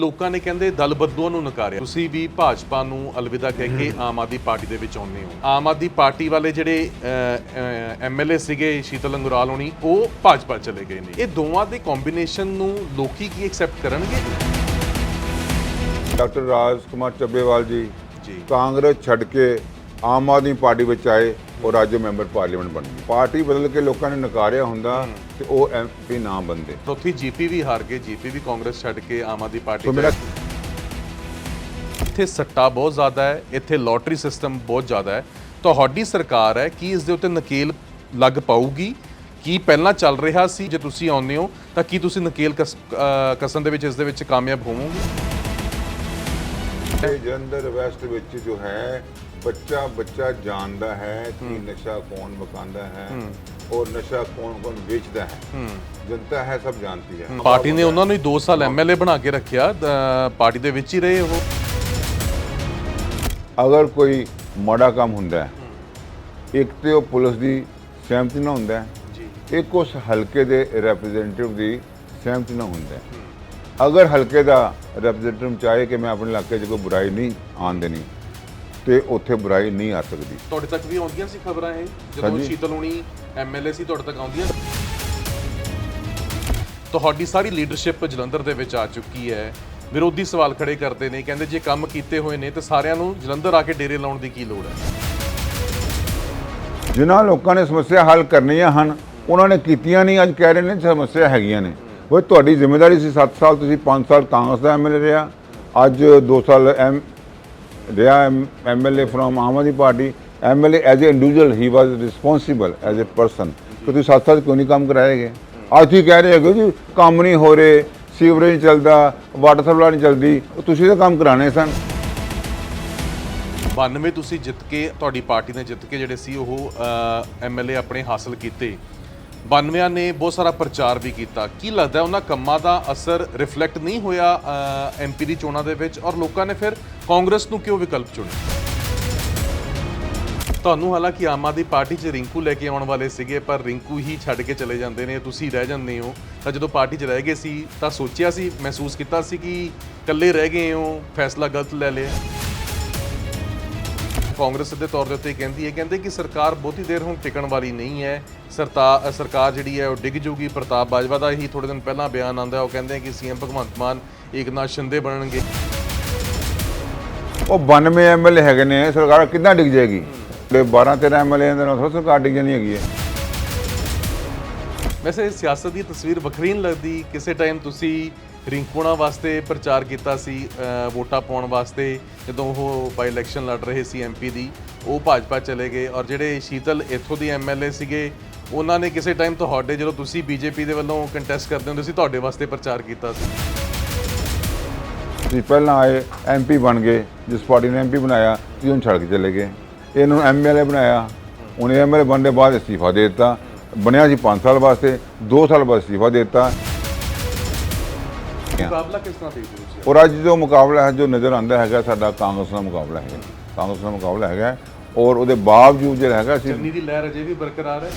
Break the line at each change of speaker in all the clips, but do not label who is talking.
ਲੋਕਾਂ ਨੇ ਕਹਿੰਦੇ ਦਲ ਬਦਲੂਆਂ ਨੂੰ ਨਕਾਰਿਆ। ਤੁਸੀਂ ਵੀ ਭਾਜਪਾ ਨੂੰ ਅਲਵਿਦਾ ਕਹਿ ਕੇ ਆਮ ਆਦਮੀ ਪਾਰਟੀ ਦੇ ਵਿੱਚ ਆਉਂਦੇ ਹੋ। ਆਮ ਆਦਮੀ ਪਾਰਟੀ ਵਾਲੇ ਜਿਹੜੇ ਐਮਐਲਏ ਸੀਗੇ ਸ਼ੀਤਲ ਅੰਗੁਰਾਲ ਹੋਣੀ ਉਹ ਭਾਜਪਾ ਚਲੇ ਗਏ ਨੇ। ਇਹ ਦੋਵਾਂ ਦੇ ਕੰਬੀਨੇਸ਼ਨ ਨੂੰ ਲੋਕੀ ਕੀ ਐਕਸੈਪਟ ਕਰਨਗੇ?
ਡਾਕਟਰ ਰਾਜ ਕੁਮਾਰ ਚੱਬੇਵਾਲ ਜੀ
ਜੀ।
ਕਾਂਗਰਸ ਛੱਡ ਕੇ ਆਮ ਆਦਮੀ ਪਾਰਟੀ ਵਿੱਚ ਆਏ। ਉਹ ਰਾਜ ਮੈਂਬਰ ਪਾਰਲੀਮੈਂਟ ਬਣ ਗਏ। ਪਾਰਟੀ ਬਦਲ ਕੇ ਲੋਕਾਂ ਨੇ ਨਕਾਰਿਆ ਹੁੰਦਾ ਤੇ ਉਹ ਐਮਪੀ ਨਾ ਬੰਦੇ।
ਚੌਥੀ ਜੀਪੀ ਵੀ ਹਾਰ ਗਏ ਜੀਪੀ ਵੀ ਕਾਂਗਰਸ ਛੱਡ ਕੇ ਆਮ ਆਦਮੀ ਪਾਰਟੀ
ਮੇਰਾ
ਇੱਥੇ ਸੱਟਾ ਬਹੁਤ ਜ਼ਿਆਦਾ ਹੈ ਇੱਥੇ ਲੋਟਰੀ ਸਿਸਟਮ ਬਹੁਤ ਜ਼ਿਆਦਾ ਹੈ। ਤੁਹਾਡੀ ਸਰਕਾਰ ਹੈ ਕੀ ਇਸ ਦੇ ਉੱਤੇ ਨਕੇਲ ਲੱਗ ਪਾਊਗੀ? ਕੀ ਪਹਿਲਾਂ ਚੱਲ ਰਿਹਾ ਸੀ? ਜੇ ਤੁਸੀਂ ਆਉਂਦੇ ਹੋ ਤਾਂ ਕੀ ਤੁਸੀਂ ਨਕੇਲ ਕਸ- ਅਹ ਕਸਣ ਦੇ ਵਿੱਚ ਇਸ ਦੇ ਵਿੱਚ ਕਾਮਯਾਬ ਹੋਵੋਗੇ?
ਜਲੰਧਰ ਵੈਸਟ ਵਿੱਚ ਜੋ ਹੈ ਬੱਚਾ ਬੱਚਾ ਜਾਣਦਾ ਹੈ ਕਿ ਨਸ਼ਾ ਕੌਣ ਵਕਾਂਦਾ ਹੈ ਔਰ ਨਸ਼ਾ ਕੌਣ ਕੌਣ ਵੇਚਦਾ ਹੈ। ਜਨਤਾ ਹੈ ਸਭ ਜਾਣਦੀ ਹੈ।
ਪਾਰਟੀ ਨੇ ਉਹਨਾਂ ਨੂੰ ਹੀ 2 ਸਾਲ ਐਮਐਲਏ ਬਣਾ ਕੇ ਰੱਖਿਆ ਪਾਰਟੀ ਦੇ ਵਿੱਚ ਹੀ ਰਹੇ ਉਹ।
ਅਗਰ ਕੋਈ ਮਾੜਾ ਕੰਮ ਹੁੰਦਾ ਹੈ ਇੱਕ ਤੇ ਉਹ ਪੁਲਿਸ ਦੀ ਸਹਿਮਤੀ ਨਾਲ ਹੁੰਦਾ ਹੈ
ਜੀ।
ਇੱਕ ਉਸ ਹਲਕੇ ਦੇ ਰਿਪਰੈਜ਼ੈਂਟੇਟਿਵ ਦੀ ਸਹਿਮਤੀ ਨਾਲ ਹੁੰਦਾ ਹੈ। ਅਗਰ ਹਲਕੇ ਦਾ ਰਿਪਰੈਜ਼ੈਂਟੇਟਿਵ ਚਾਹੇ ਕਿ ਮੈਂ ਆਪਣੇ ਇਲਾਕੇ 'ਚ ਕੋਈ ਬੁਰਾਈ ਨਹੀਂ ਆਉਣ ਦੇਣੀ ਤੇ ਉੱਥੇ ਬੁਰਾਈ ਨਹੀਂ ਆ ਸਕਦੀ।
ਤੁਹਾਡੇ ਤੱਕ ਵੀ ਆਉਂਦੀਆਂ ਸੀ ਖਬਰਾਂ ਇਹ? ਜਦੋਂ
ਹਾਂਜੀ।
ਸ਼ੀਤਲ ਹੁਣੀ ਐਮਐਲਏ ਸੀ ਤੁਹਾਡੇ ਤੱਕ ਆਉਂਦੀਆਂ? ਤੁਹਾਡੀ ਸਾਰੀ ਲੀਡਰਸ਼ਿਪ ਜਲੰਧਰ ਦੇ ਵਿੱਚ ਆ ਚੁੱਕੀ ਹੈ। ਵਿਰੋਧੀ ਸਵਾਲ ਖੜੇ ਕਰਦੇ ਨੇ ਕਹਿੰਦੇ ਜੇ ਕੰਮ ਕੀਤੇ ਹੋਏ ਨੇ ਤੇ ਸਾਰਿਆਂ ਨੂੰ ਜਲੰਧਰ ਆ ਕੇ ਡੇਰੇ ਲਾਉਣ ਦੀ ਕੀ ਲੋੜ ਹੈ?
ਜਿਨ੍ਹਾਂ ਲੋਕਾਂ ਨੇ ਸਮੱਸਿਆ ਹੱਲ ਕਰਨੀਆਂ ਹਨ ਉਹਨਾਂ ਨੇ ਕੀਤੀਆਂ ਨਹੀਂ ਅੱਜ ਕਹਿ ਰਹੇ ਨੇ ਸਮੱਸਿਆ ਹੈਗੀਆਂ ਨੇ। ਉਹ ਤੁਹਾਡੀ ਜ਼ਿੰਮੇਵਾਰੀ ਸੀ 7 ਸਾਲ ਤੁਸੀਂ 5 ਸਾਲ ਕਾਂਗਰਸ ਦਾ ਐਮਐਲਏ ਰਿਹਾ। ਅੱਜ 2 ਸਾਲ ਐਮ ਰਿਹਾ MLA from Aam Aadmi Party MLA as a individual he was responsible as a person ਕਿ ਤੁਸੀਂ 7 ਸਾਲ ਕਿਉਂ ਨਹੀਂ ਕੰਮ ਕਰਾਏਗੇ ਅੱਜ ਤੁਸੀਂ ਕਹਿ ਰਹੇ ਹੋ ਜੀ ਕੰਮ ਨਹੀਂ ਹੋ ਰਹੇ ਸੀਵਰੇਜ ਨਹੀਂ ਚੱਲਦਾ ਵਾਟਰ ਸਪਲਾਈ ਨਹੀਂ ਚੱਲਦੀ ਤੁਸੀਂ ਤਾਂ ਕੰਮ ਕਰਾਣੇ ਸਨ
92 ਤੁਸੀਂ ਜਿੱਤ ਕੇ ਤੁਹਾਡੀ ਪਾਰਟੀ ਨੇ ਜਿੱਤ ਕੇ ਜਿਹੜੇ ਸੀ, ਉਹ ਐਮਐਲਏ ਆਪਣੇ ਹਾਸਲ ਕੀਤੇ। 92 ਨੇ ਬਹੁਤ ਸਾਰਾ ਪ੍ਰਚਾਰ ਵੀ ਕੀਤਾ। ਕੀ ਲੱਗਦਾ ਉਹਨਾਂ ਕੰਮਾਂ ਦਾ ਅਸਰ ਰਿਫਲੈਕਟ ਨਹੀਂ ਹੋਇਆ ਐਮਪੀ ਦੀ ਚੋਣਾਂ ਦੇ ਵਿੱਚ? ਔਰ ਲੋਕਾਂ ਨੇ ਫਿਰ ਕਾਂਗਰਸ ਨੂੰ ਕਿਉਂ ਵਿਕਲਪ ਚੁਣਿਆ? ਤੁਹਾਨੂੰ ਹਾਲਾਂਕਿ ਆਮ ਆਦਮੀ ਪਾਰਟੀ 'ਚ ਰਿੰਕੂ ਲੈ ਕੇ ਆਉਣ ਵਾਲੇ ਸੀਗੇ, ਪਰ ਰਿੰਕੂ ਹੀ ਛੱਡ ਕੇ ਚਲੇ ਜਾਂਦੇ ਨੇ। ਤੁਸੀਂ ਰਹਿ ਜਾਂਦੇ ਹੋ। ਤਾਂ ਜਦੋਂ ਪਾਰਟੀ 'ਚ ਰਹਿ ਗਏ ਸੀ, ਤਾਂ ਸੋਚਿਆ ਸੀ, ਮਹਿਸੂਸ ਕੀਤਾ ਸੀ ਕਿ ਇਕੱਲੇ ਰਹਿ ਗਏ ਹੋ, ਫੈਸਲਾ ਗਲਤ ਲੈ ਲਿਆ। ਕਾਂਗਰਸ ਦੇ ਤੌਰ ਦੇ ਉੱਤੇ ਕਹਿੰਦੀ ਹੈ, ਕਹਿੰਦੇ ਕਿ ਸਰਕਾਰ ਬਹੁਤੀ ਦੇਰ ਹੁਣ ਟਿਕਣ ਵਾਲੀ ਨਹੀਂ ਹੈ। ਸਰਤਾ ਸਰਕਾਰ ਜਿਹੜੀ ਹੈ ਉਹ ਡਿੱਗ ਜੂਗੀ ਪ੍ਰਤਾਪ ਬਾਜਵਾ ਦਾ। ਹੀ ਥੋੜੇ ਦਿਨ ਪਹਿਲਾਂ ਬਿਆਨ ਆਂਦਾ ਉਹ ਕਹਿੰਦੇ ਕਿ ਸੀਐਮ ਭਗਵੰਤ ਮਾਨ ਏਕਨਾਥ ਸ਼ਿੰਦੇ ਬਣਨਗੇ।
ਉਹ 92 ਐਮਐਲਏ ਹੈਗੇ ਨੇ। ਸਰਕਾਰ ਕਿੱਦਾਂ ਡਿੱਗ ਜਾਏਗੀ? ਤੇ 12 13 ਐਮਐਲਏ ਦੇ ਨਾਲ ਸਰਕਾਰ ਡਿੱਗ ਜਾਣੀ ਹੈਗੀ ਹੈ।
ਵੈਸੇ ਸਿਆਸਤ ਦੀ ਤਸਵੀਰ ਵੱਖਰੀ ਨਹੀਂ ਲੱਗਦੀ। ਕਿਸੇ ਟਾਈਮ ਤੁਸੀਂ ਰਿੰਕੂਣਾ ਵਾਸਤੇ ਪ੍ਰਚਾਰ ਕੀਤਾ ਸੀ ਵੋਟਾਂ ਪਾਉਣ ਵਾਸਤੇ ਜਦੋਂ ਉਹ ਬਾਈ ਇਲੈਕਸ਼ਨ ਲੜ ਰਹੇ ਸੀ ਐਮਪੀ ਦੀ। ਉਹ ਭਾਜਪਾ ਚਲੇ ਗਏ। ਔਰ ਜਿਹੜੇ ਸ਼ੀਤਲ ਇੱਥੋਂ ਦੀ ਐਮਐਲਏ ਸੀਗੇ ਉਹਨਾਂ ਨੇ ਕਿਸੇ ਟਾਈਮ ਤੁਹਾਡੇ ਜਦੋਂ ਤੁਸੀਂ ਬੀਜੇਪੀ ਦੇ ਵੱਲੋਂ ਕੰਟੈਸਟ ਕਰਦੇ ਹੁੰਦੇ ਸੀ ਤੁਹਾਡੇ ਵਾਸਤੇ ਪ੍ਰਚਾਰ ਕੀਤਾ ਸੀ?
ਤੁਸੀਂ ਪਹਿਲਾਂ ਆਏ ਐਮਪੀ ਬਣ ਗਏ ਜਿਸ ਪਾਰਟੀ ਨੇ ਐਮਪੀ ਬਣਾਇਆ ਤੁਸੀਂ ਉਹਨੂੰ ਛੱਡ ਕੇ ਚਲੇ ਗਏ। ਇਹਨੂੰ ਐਮਐਲਏ ਬਣਾਇਆ। ਉਹਨੇ ਐਮਐਲਏ ਬਣਨ ਦੇ ਬਾਅਦ ਅਸਤੀਫਾ ਦੇ ਦਿੱਤਾ। ਬਣਿਆ ਸੀ 5 ਸਾਲ ਵਾਸਤੇ 2 ਸਾਲ ਬਾਅਦ ਅਸਤੀਫਾ ਦੇ ਦਿੱਤਾ।
ਮੁਕਾਬਲਾ ਕਿਸ ਤਰ੍ਹਾਂ ਦੇਖਦੇ ਹੋ ਤੁਸੀਂ?
ਔਰ ਅੱਜ ਜੋ ਮੁਕਾਬਲਾ ਹੈ ਜੋ ਨਜ਼ਰ ਆਉਂਦਾ ਹੈਗਾ ਸਾਡਾ ਕਾਂਗਰਸ ਦਾ ਮੁਕਾਬਲਾ ਹੈਗਾ। ਕਾਂਗਰਸ ਦਾ ਮੁਕਾਬਲਾ ਹੈਗਾ ਔਰ ਉਹਦੇ ਬਾਵਜੂਦ ਜਿਹੜਾ ਹੈਗਾ ਸੀ
ਦੀ ਲਹਿਰ ਅਜੇ ਵੀ ਬਰਕਰਾਰ ਹੈ।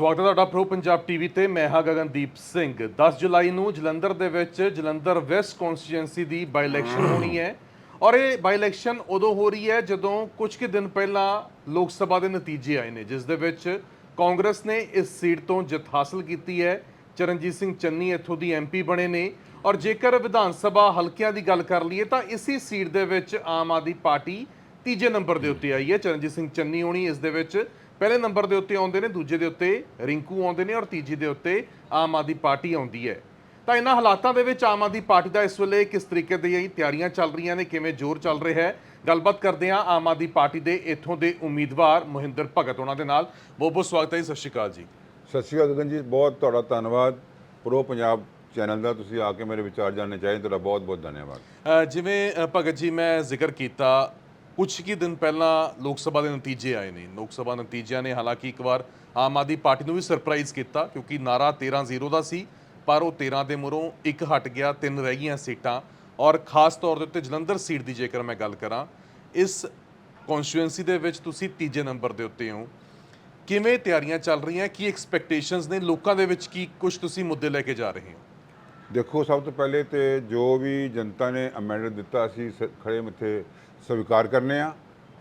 ਸਵਾਗਤ ਹੈ ਤੁਹਾਡਾ ਪ੍ਰੋ ਪੰਜਾਬ ਟੀਵੀ ਤੇ। ਮੈਂ ਹਾਂ ਗਗਨਦੀਪ ਸਿੰਘ। 10 ਜੁਲਾਈ ਨੂੰ ਜਲੰਧਰ ਦੇ ਵਿੱਚ ਜਲੰਧਰ ਵੈਸਟ ਕਨਸਟੀਟੂਐਂਸੀ ਦੀ ਬਾਈ ਇਲੈਕਸ਼ਨ ਹੋਣੀ ਹੈ। ਔਰ ਇਹ ਬਾਈ ਇਲੈਕਸ਼ਨ ਉਦੋਂ ਹੋ ਰਹੀ ਹੈ ਜਦੋਂ ਕੁਝ ਕੁ ਦਿਨ ਪਹਿਲਾਂ ਲੋਕ ਸਭਾ ਦੇ ਨਤੀਜੇ ਆਏ ਨੇ, ਜਿਸ ਦੇ ਵਿੱਚ ਕਾਂਗਰਸ ਨੇ ਇਸ ਸੀਟ ਤੋਂ ਜਿੱਤ ਹਾਸਲ ਕੀਤੀ ਹੈ। ਚਰਨਜੀਤ ਸਿੰਘ ਚੰਨੀ ਇੱਥੋਂ ਦੀ ਐਮਪੀ ਬਣੇ ਨੇ। ਔਰ ਜੇਕਰ ਵਿਧਾਨ ਸਭਾ ਹਲਕਿਆਂ ਦੀ ਗੱਲ ਕਰ ਲਈਏ ਤਾਂ ਇਸੇ ਸੀਟ ਦੇ ਵਿੱਚ ਆਮ ਆਦਮੀ ਪਾਰਟੀ ਤੀਜੇ ਨੰਬਰ ਦੇ ਉੱਤੇ ਆਈ ਹੈ। ਚਰਨਜੀਤ ਸਿੰਘ ਚੰਨੀ ਹੋਣੀ ਇਸ ਦੇ ਵਿੱਚ ਪਹਿਲੇ ਨੰਬਰ ਦੇ ਉੱਤੇ ਆਉਂਦੇ ਨੇ ਦੂਜੇ ਦੇ ਉੱਤੇ ਰਿੰਕੂ ਆਉਂਦੇ ਨੇ ਔਰ ਤੀਜੀ ਦੇ ਉੱਤੇ ਆਮ ਆਦਮੀ ਪਾਰਟੀ ਆਉਂਦੀ ਹੈ। ਤਾਂ ਇਹਨਾਂ ਹਾਲਾਤਾਂ ਦੇ ਵਿੱਚ ਆਮ ਆਦਮੀ ਪਾਰਟੀ ਦਾ ਇਸ ਵੇਲੇ ਕਿਸ ਤਰੀਕੇ ਦੀਆਂ ਤਿਆਰੀਆਂ ਚੱਲ ਰਹੀਆਂ ਨੇ ਕਿਵੇਂ ਜ਼ੋਰ ਚੱਲ ਰਿਹਾ ਹੈ? ਗੱਲਬਾਤ ਕਰਦੇ ਹਾਂ ਆਮ ਆਦਮੀ ਪਾਰਟੀ ਦੇ ਇੱਥੋਂ ਦੇ ਉਮੀਦਵਾਰ ਮੋਹਿੰਦਰ ਭਗਤ ਉਹਨਾਂ ਦੇ ਨਾਲ। ਬਹੁਤ ਬਹੁਤ ਸਵਾਗਤ ਹੈ ਜੀ ਸਤਿ ਸ਼੍ਰੀ ਅਕਾਲ ਜੀ।
ਸਤਿ ਸ਼੍ਰੀ ਅਕਾਲ ਗਗਨ ਜੀ ਬਹੁਤ ਤੁਹਾਡਾ ਧੰਨਵਾਦ। ਪ੍ਰੋ ਪੰਜਾਬ ਚੈਨਲ ਦਾ ਤੁਸੀਂ ਆ ਕੇ ਮੇਰੇ ਵਿਚਾਰ ਜਾਣਨੇ ਚਾਹੀਏ ਤੁਹਾਡਾ ਬਹੁਤ ਬਹੁਤ ਧੰਨਵਾਦ।
ਜਿਵੇਂ ਭਗਤ ਜੀ ਮੈਂ ਜ਼ਿਕਰ ਕੀਤਾ ਕੁਝ ਹੀ ਦਿਨ ਪਹਿਲਾਂ ਲੋਕ ਸਭਾ ਦੇ ਨਤੀਜੇ ਆਏ ਨੇ। ਲੋਕ ਸਭਾ ਨਤੀਜਿਆਂ ਨੇ ਹਾਲਾਂਕਿ ਇੱਕ ਵਾਰ ਆਮ ਆਦਮੀ ਪਾਰਟੀ ਨੂੰ ਵੀ ਸਰਪ੍ਰਾਈਜ਼ ਕੀਤਾ ਕਿਉਂਕਿ ਨਾਰਾ 13-0 ਦਾ ਸੀ, ਪਰ ਉਹ 13 ਦੇ ਮੁਰੋਂ ਇੱਕ ਹਟ ਗਿਆ, ਤਿੰਨ ਰਹਿ ਗਈਆਂ ਸੀਟਾਂ। ਔਰ ਖਾਸ ਤੌਰ ਦੇ ਉੱਤੇ ਜਲੰਧਰ ਸੀਟ ਦੀ ਜੇਕਰ ਮੈਂ ਗੱਲ ਕਰਾਂ, ਇਸ ਕਨਸਟੀਟੂਐਂਸੀ ਦੇ ਵਿੱਚ ਤੁਸੀਂ ਤੀਜੇ ਨੰਬਰ ਦੇ ਉੱਤੇ ਹੋ। ਕਿਵੇਂ ਤਿਆਰੀਆਂ ਚੱਲ ਰਹੀਆਂ, ਕੀ ਐਕਸਪੈਕਟੇਸ਼ਨਸ ਨੇ, ਲੋਕਾਂ ਦੇ ਵਿੱਚ ਕੀ ਕੁਝ ਤੁਸੀਂ ਮੁੱਦੇ ਲੈ ਕੇ ਜਾ ਰਹੇ ਹੋ?
ਦੇਖੋ ਸਭ ਤੋਂ ਪਹਿਲੇ ਤੇ ਜੋ ਵੀ ਜਨਤਾ ਨੇ ਅਮੈਂਡਮੈਂਟ ਦਿੱਤਾ ਅਸੀਂ ਸ- ਖੜੇ ਮੱਥੇ ਸਵੀਕਾਰ ਕਰਨੇ ਆ।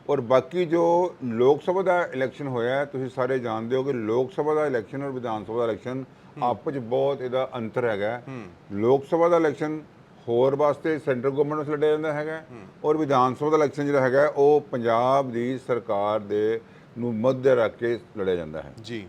ਔਰ ਬਾਕੀ ਜੋ ਲੋਕ ਸਭਾ ਦਾ ਇਲੈਕਸ਼ਨ ਹੋਇਆ ਹੈ, ਤੁਸੀਂ ਸਾਰੇ ਜਾਣਦੇ ਹੋ ਕਿ ਲੋਕ ਸਭਾ ਦਾ ਇਲੈਕਸ਼ਨ ਔਰ ਵਿਧਾਨ ਸਭਾ ਦਾ ਇਲੈਕਸ਼ਨ ਆਪਸ ਵਿੱਚ ਬਹੁਤ ਇਹਦਾ ਅੰਤਰ ਹੈਗਾ ਹੈ। ਲੋਕ ਸਭਾ ਦਾ ਇਲੈਕਸ਼ਨ ਹੋਰ ਵਾਸਤੇ ਸੈਂਟਰ ਗਵਰਨਮੈਂਟ ਨੂੰ ਲੜਿਆ ਜਾਂਦਾ ਹੈਗਾ ਹੈ। ਔਰ ਵਿਧਾਨ ਸਭਾ ਦਾ ਇਲੈਕਸ਼ਨ ਜਿਹੜਾ ਹੈਗਾ ਹੈ, ਉਹ ਪੰਜਾਬ ਦੀ ਸਰਕਾਰ ਦੇ ਨੂੰ ਮੱਦੇ ਰੱਖ ਕੇ ਲੜਿਆ ਜਾਂਦਾ ਹੈ।
ਜੀ।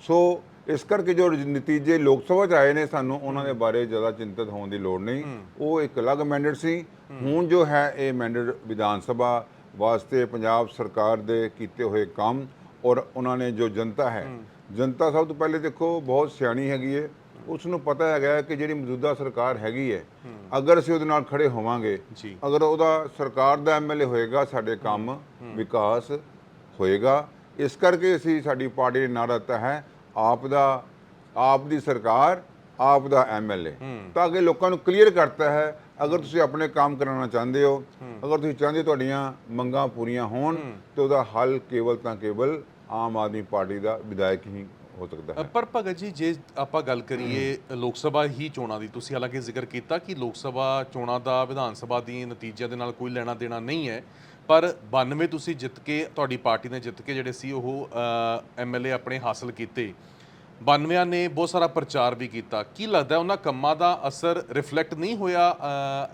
ਸੋ ਇਸ ਕਰਕੇ ਜੋ ਨਤੀਜੇ ਲੋਕ ਸਭਾ ਚ ਆਏ ਨੇ ਸਾਨੂੰ ਉਹਨਾਂ ਦੇ ਬਾਰੇ ਜ਼ਿਆਦਾ ਚਿੰਤਤ ਹੋਣ ਦੀ ਲੋੜ ਨਹੀਂ। ਉਹ ਇੱਕ ਅਲੱਗ ਮੈਂਡੇਟ ਸੀ। ਹੁਣ ਜੋ ਹੈ ਇਹ ਮੈਂਡੇਟ ਵਿਧਾਨ ਸਭਾ ਵਾਸਤੇ ਪੰਜਾਬ ਸਰਕਾਰ ਦੇ ਕੀਤੇ ਹੋਏ ਕੰਮ ਔਰ ਉਹਨਾਂ ਨੇ ਜੋ ਜਨਤਾ ਹੈ ਜਨਤਾ ਸਭ ਤੋਂ ਪਹਿਲੇ ਦੇਖੋ ਬਹੁਤ ਸਿਆਣੀ ਹੈਗੀ ਹੈ ਉਸ ਨੂੰ ਪਤਾ ਹੈਗਾ ਕਿ ਜਿਹੜੀ ਮੌਜੂਦਾ ਸਰਕਾਰ ਹੈਗੀ ਹੈ। ਅਗਰ ਅਸੀਂ ਉਹਦੇ ਨਾਲ ਖੜੇ ਹੋਵਾਂਗੇ ਅਗਰ ਉਹਦਾ ਸਰਕਾਰ ਦਾ ਐਮਐਲਏ ਹੋਏਗਾ ਸਾਡੇ ਕੰਮ ਵਿਕਾਸ ਹੋਏਗਾ। ਇਸ ਕਰਕੇ ਅਸੀਂ ਸਾਡੀ ਪਾਰਟੀ ਨੇ ਨਾਰਾ ਦਿੱਤਾ ਹੈ ਆਪ ਦਾ ਆਪ ਦੀ ਸਰਕਾਰ ਆਪ ਦਾ ਐਮਐਲਏ ਤਾਂ ਕਿ ਲੋਕਾਂ ਨੂੰ ਕਲੀਅਰ ਕਰਤਾ ਹੈ ਅਗਰ ਤੁਸੀਂ ਆਪਣੇ ਕੰਮ ਕਰਾਉਣਾ ਚਾਹੁੰਦੇ ਹੋ ਅਗਰ ਤੁਸੀਂ ਚਾਹੁੰਦੇ ਤੁਹਾਡੀਆਂ ਮੰਗਾਂ ਪੂਰੀਆਂ ਹੋਣ ਤੇ ਉਹਦਾ ਹੱਲ ਕੇਵਲ ਤਾਂ ਕੇਵਲ ਆਮ ਆਦਮੀ ਪਾਰਟੀ ਦਾ ਵਿਧਾਇਕ ਹੀ ਹੋ ਸਕਦਾ ਹੈ।
ਪਰ ਭਗਤ ਜੀ ਜੇ ਆਪਾਂ ਗੱਲ ਕਰੀਏ ਲੋਕ ਸਭਾ ਹੀ ਚੋਣਾਂ ਦੀ ਤੁਸੀਂ ਹਾਲਾਂਕਿ ਜ਼ਿਕਰ ਕੀਤਾ ਕਿ ਲੋਕ ਸਭਾ ਚੋਣਾਂ ਦਾ ਵਿਧਾਨ ਸਭਾ ਦੀ ਨਤੀਜਿਆਂ ਦੇ ਨਾਲ ਕੋਈ ਲੈਣਾ ਦੇਣਾ ਨਹੀਂ ਹੈ। ਪਰ 92 ਤੁਸੀਂ ਜਿੱਤ ਕੇ ਤੁਹਾਡੀ ਪਾਰਟੀ ਨੇ ਜਿੱਤ ਕੇ ਜਿਹੜੇ ਸੀ ਉਹ ਐਮਐਲਏ ਆਪਣੇ ਹਾਸਲ ਕੀਤੇ। 92 ਨੇ ਬਹੁਤ ਸਾਰਾ ਪ੍ਰਚਾਰ ਵੀ ਕੀਤਾ। ਕੀ ਲੱਗਦਾ ਉਹਨਾਂ ਕੰਮਾਂ ਦਾ ਅਸਰ ਰਿਫਲੈਕਟ ਨਹੀਂ ਹੋਇਆ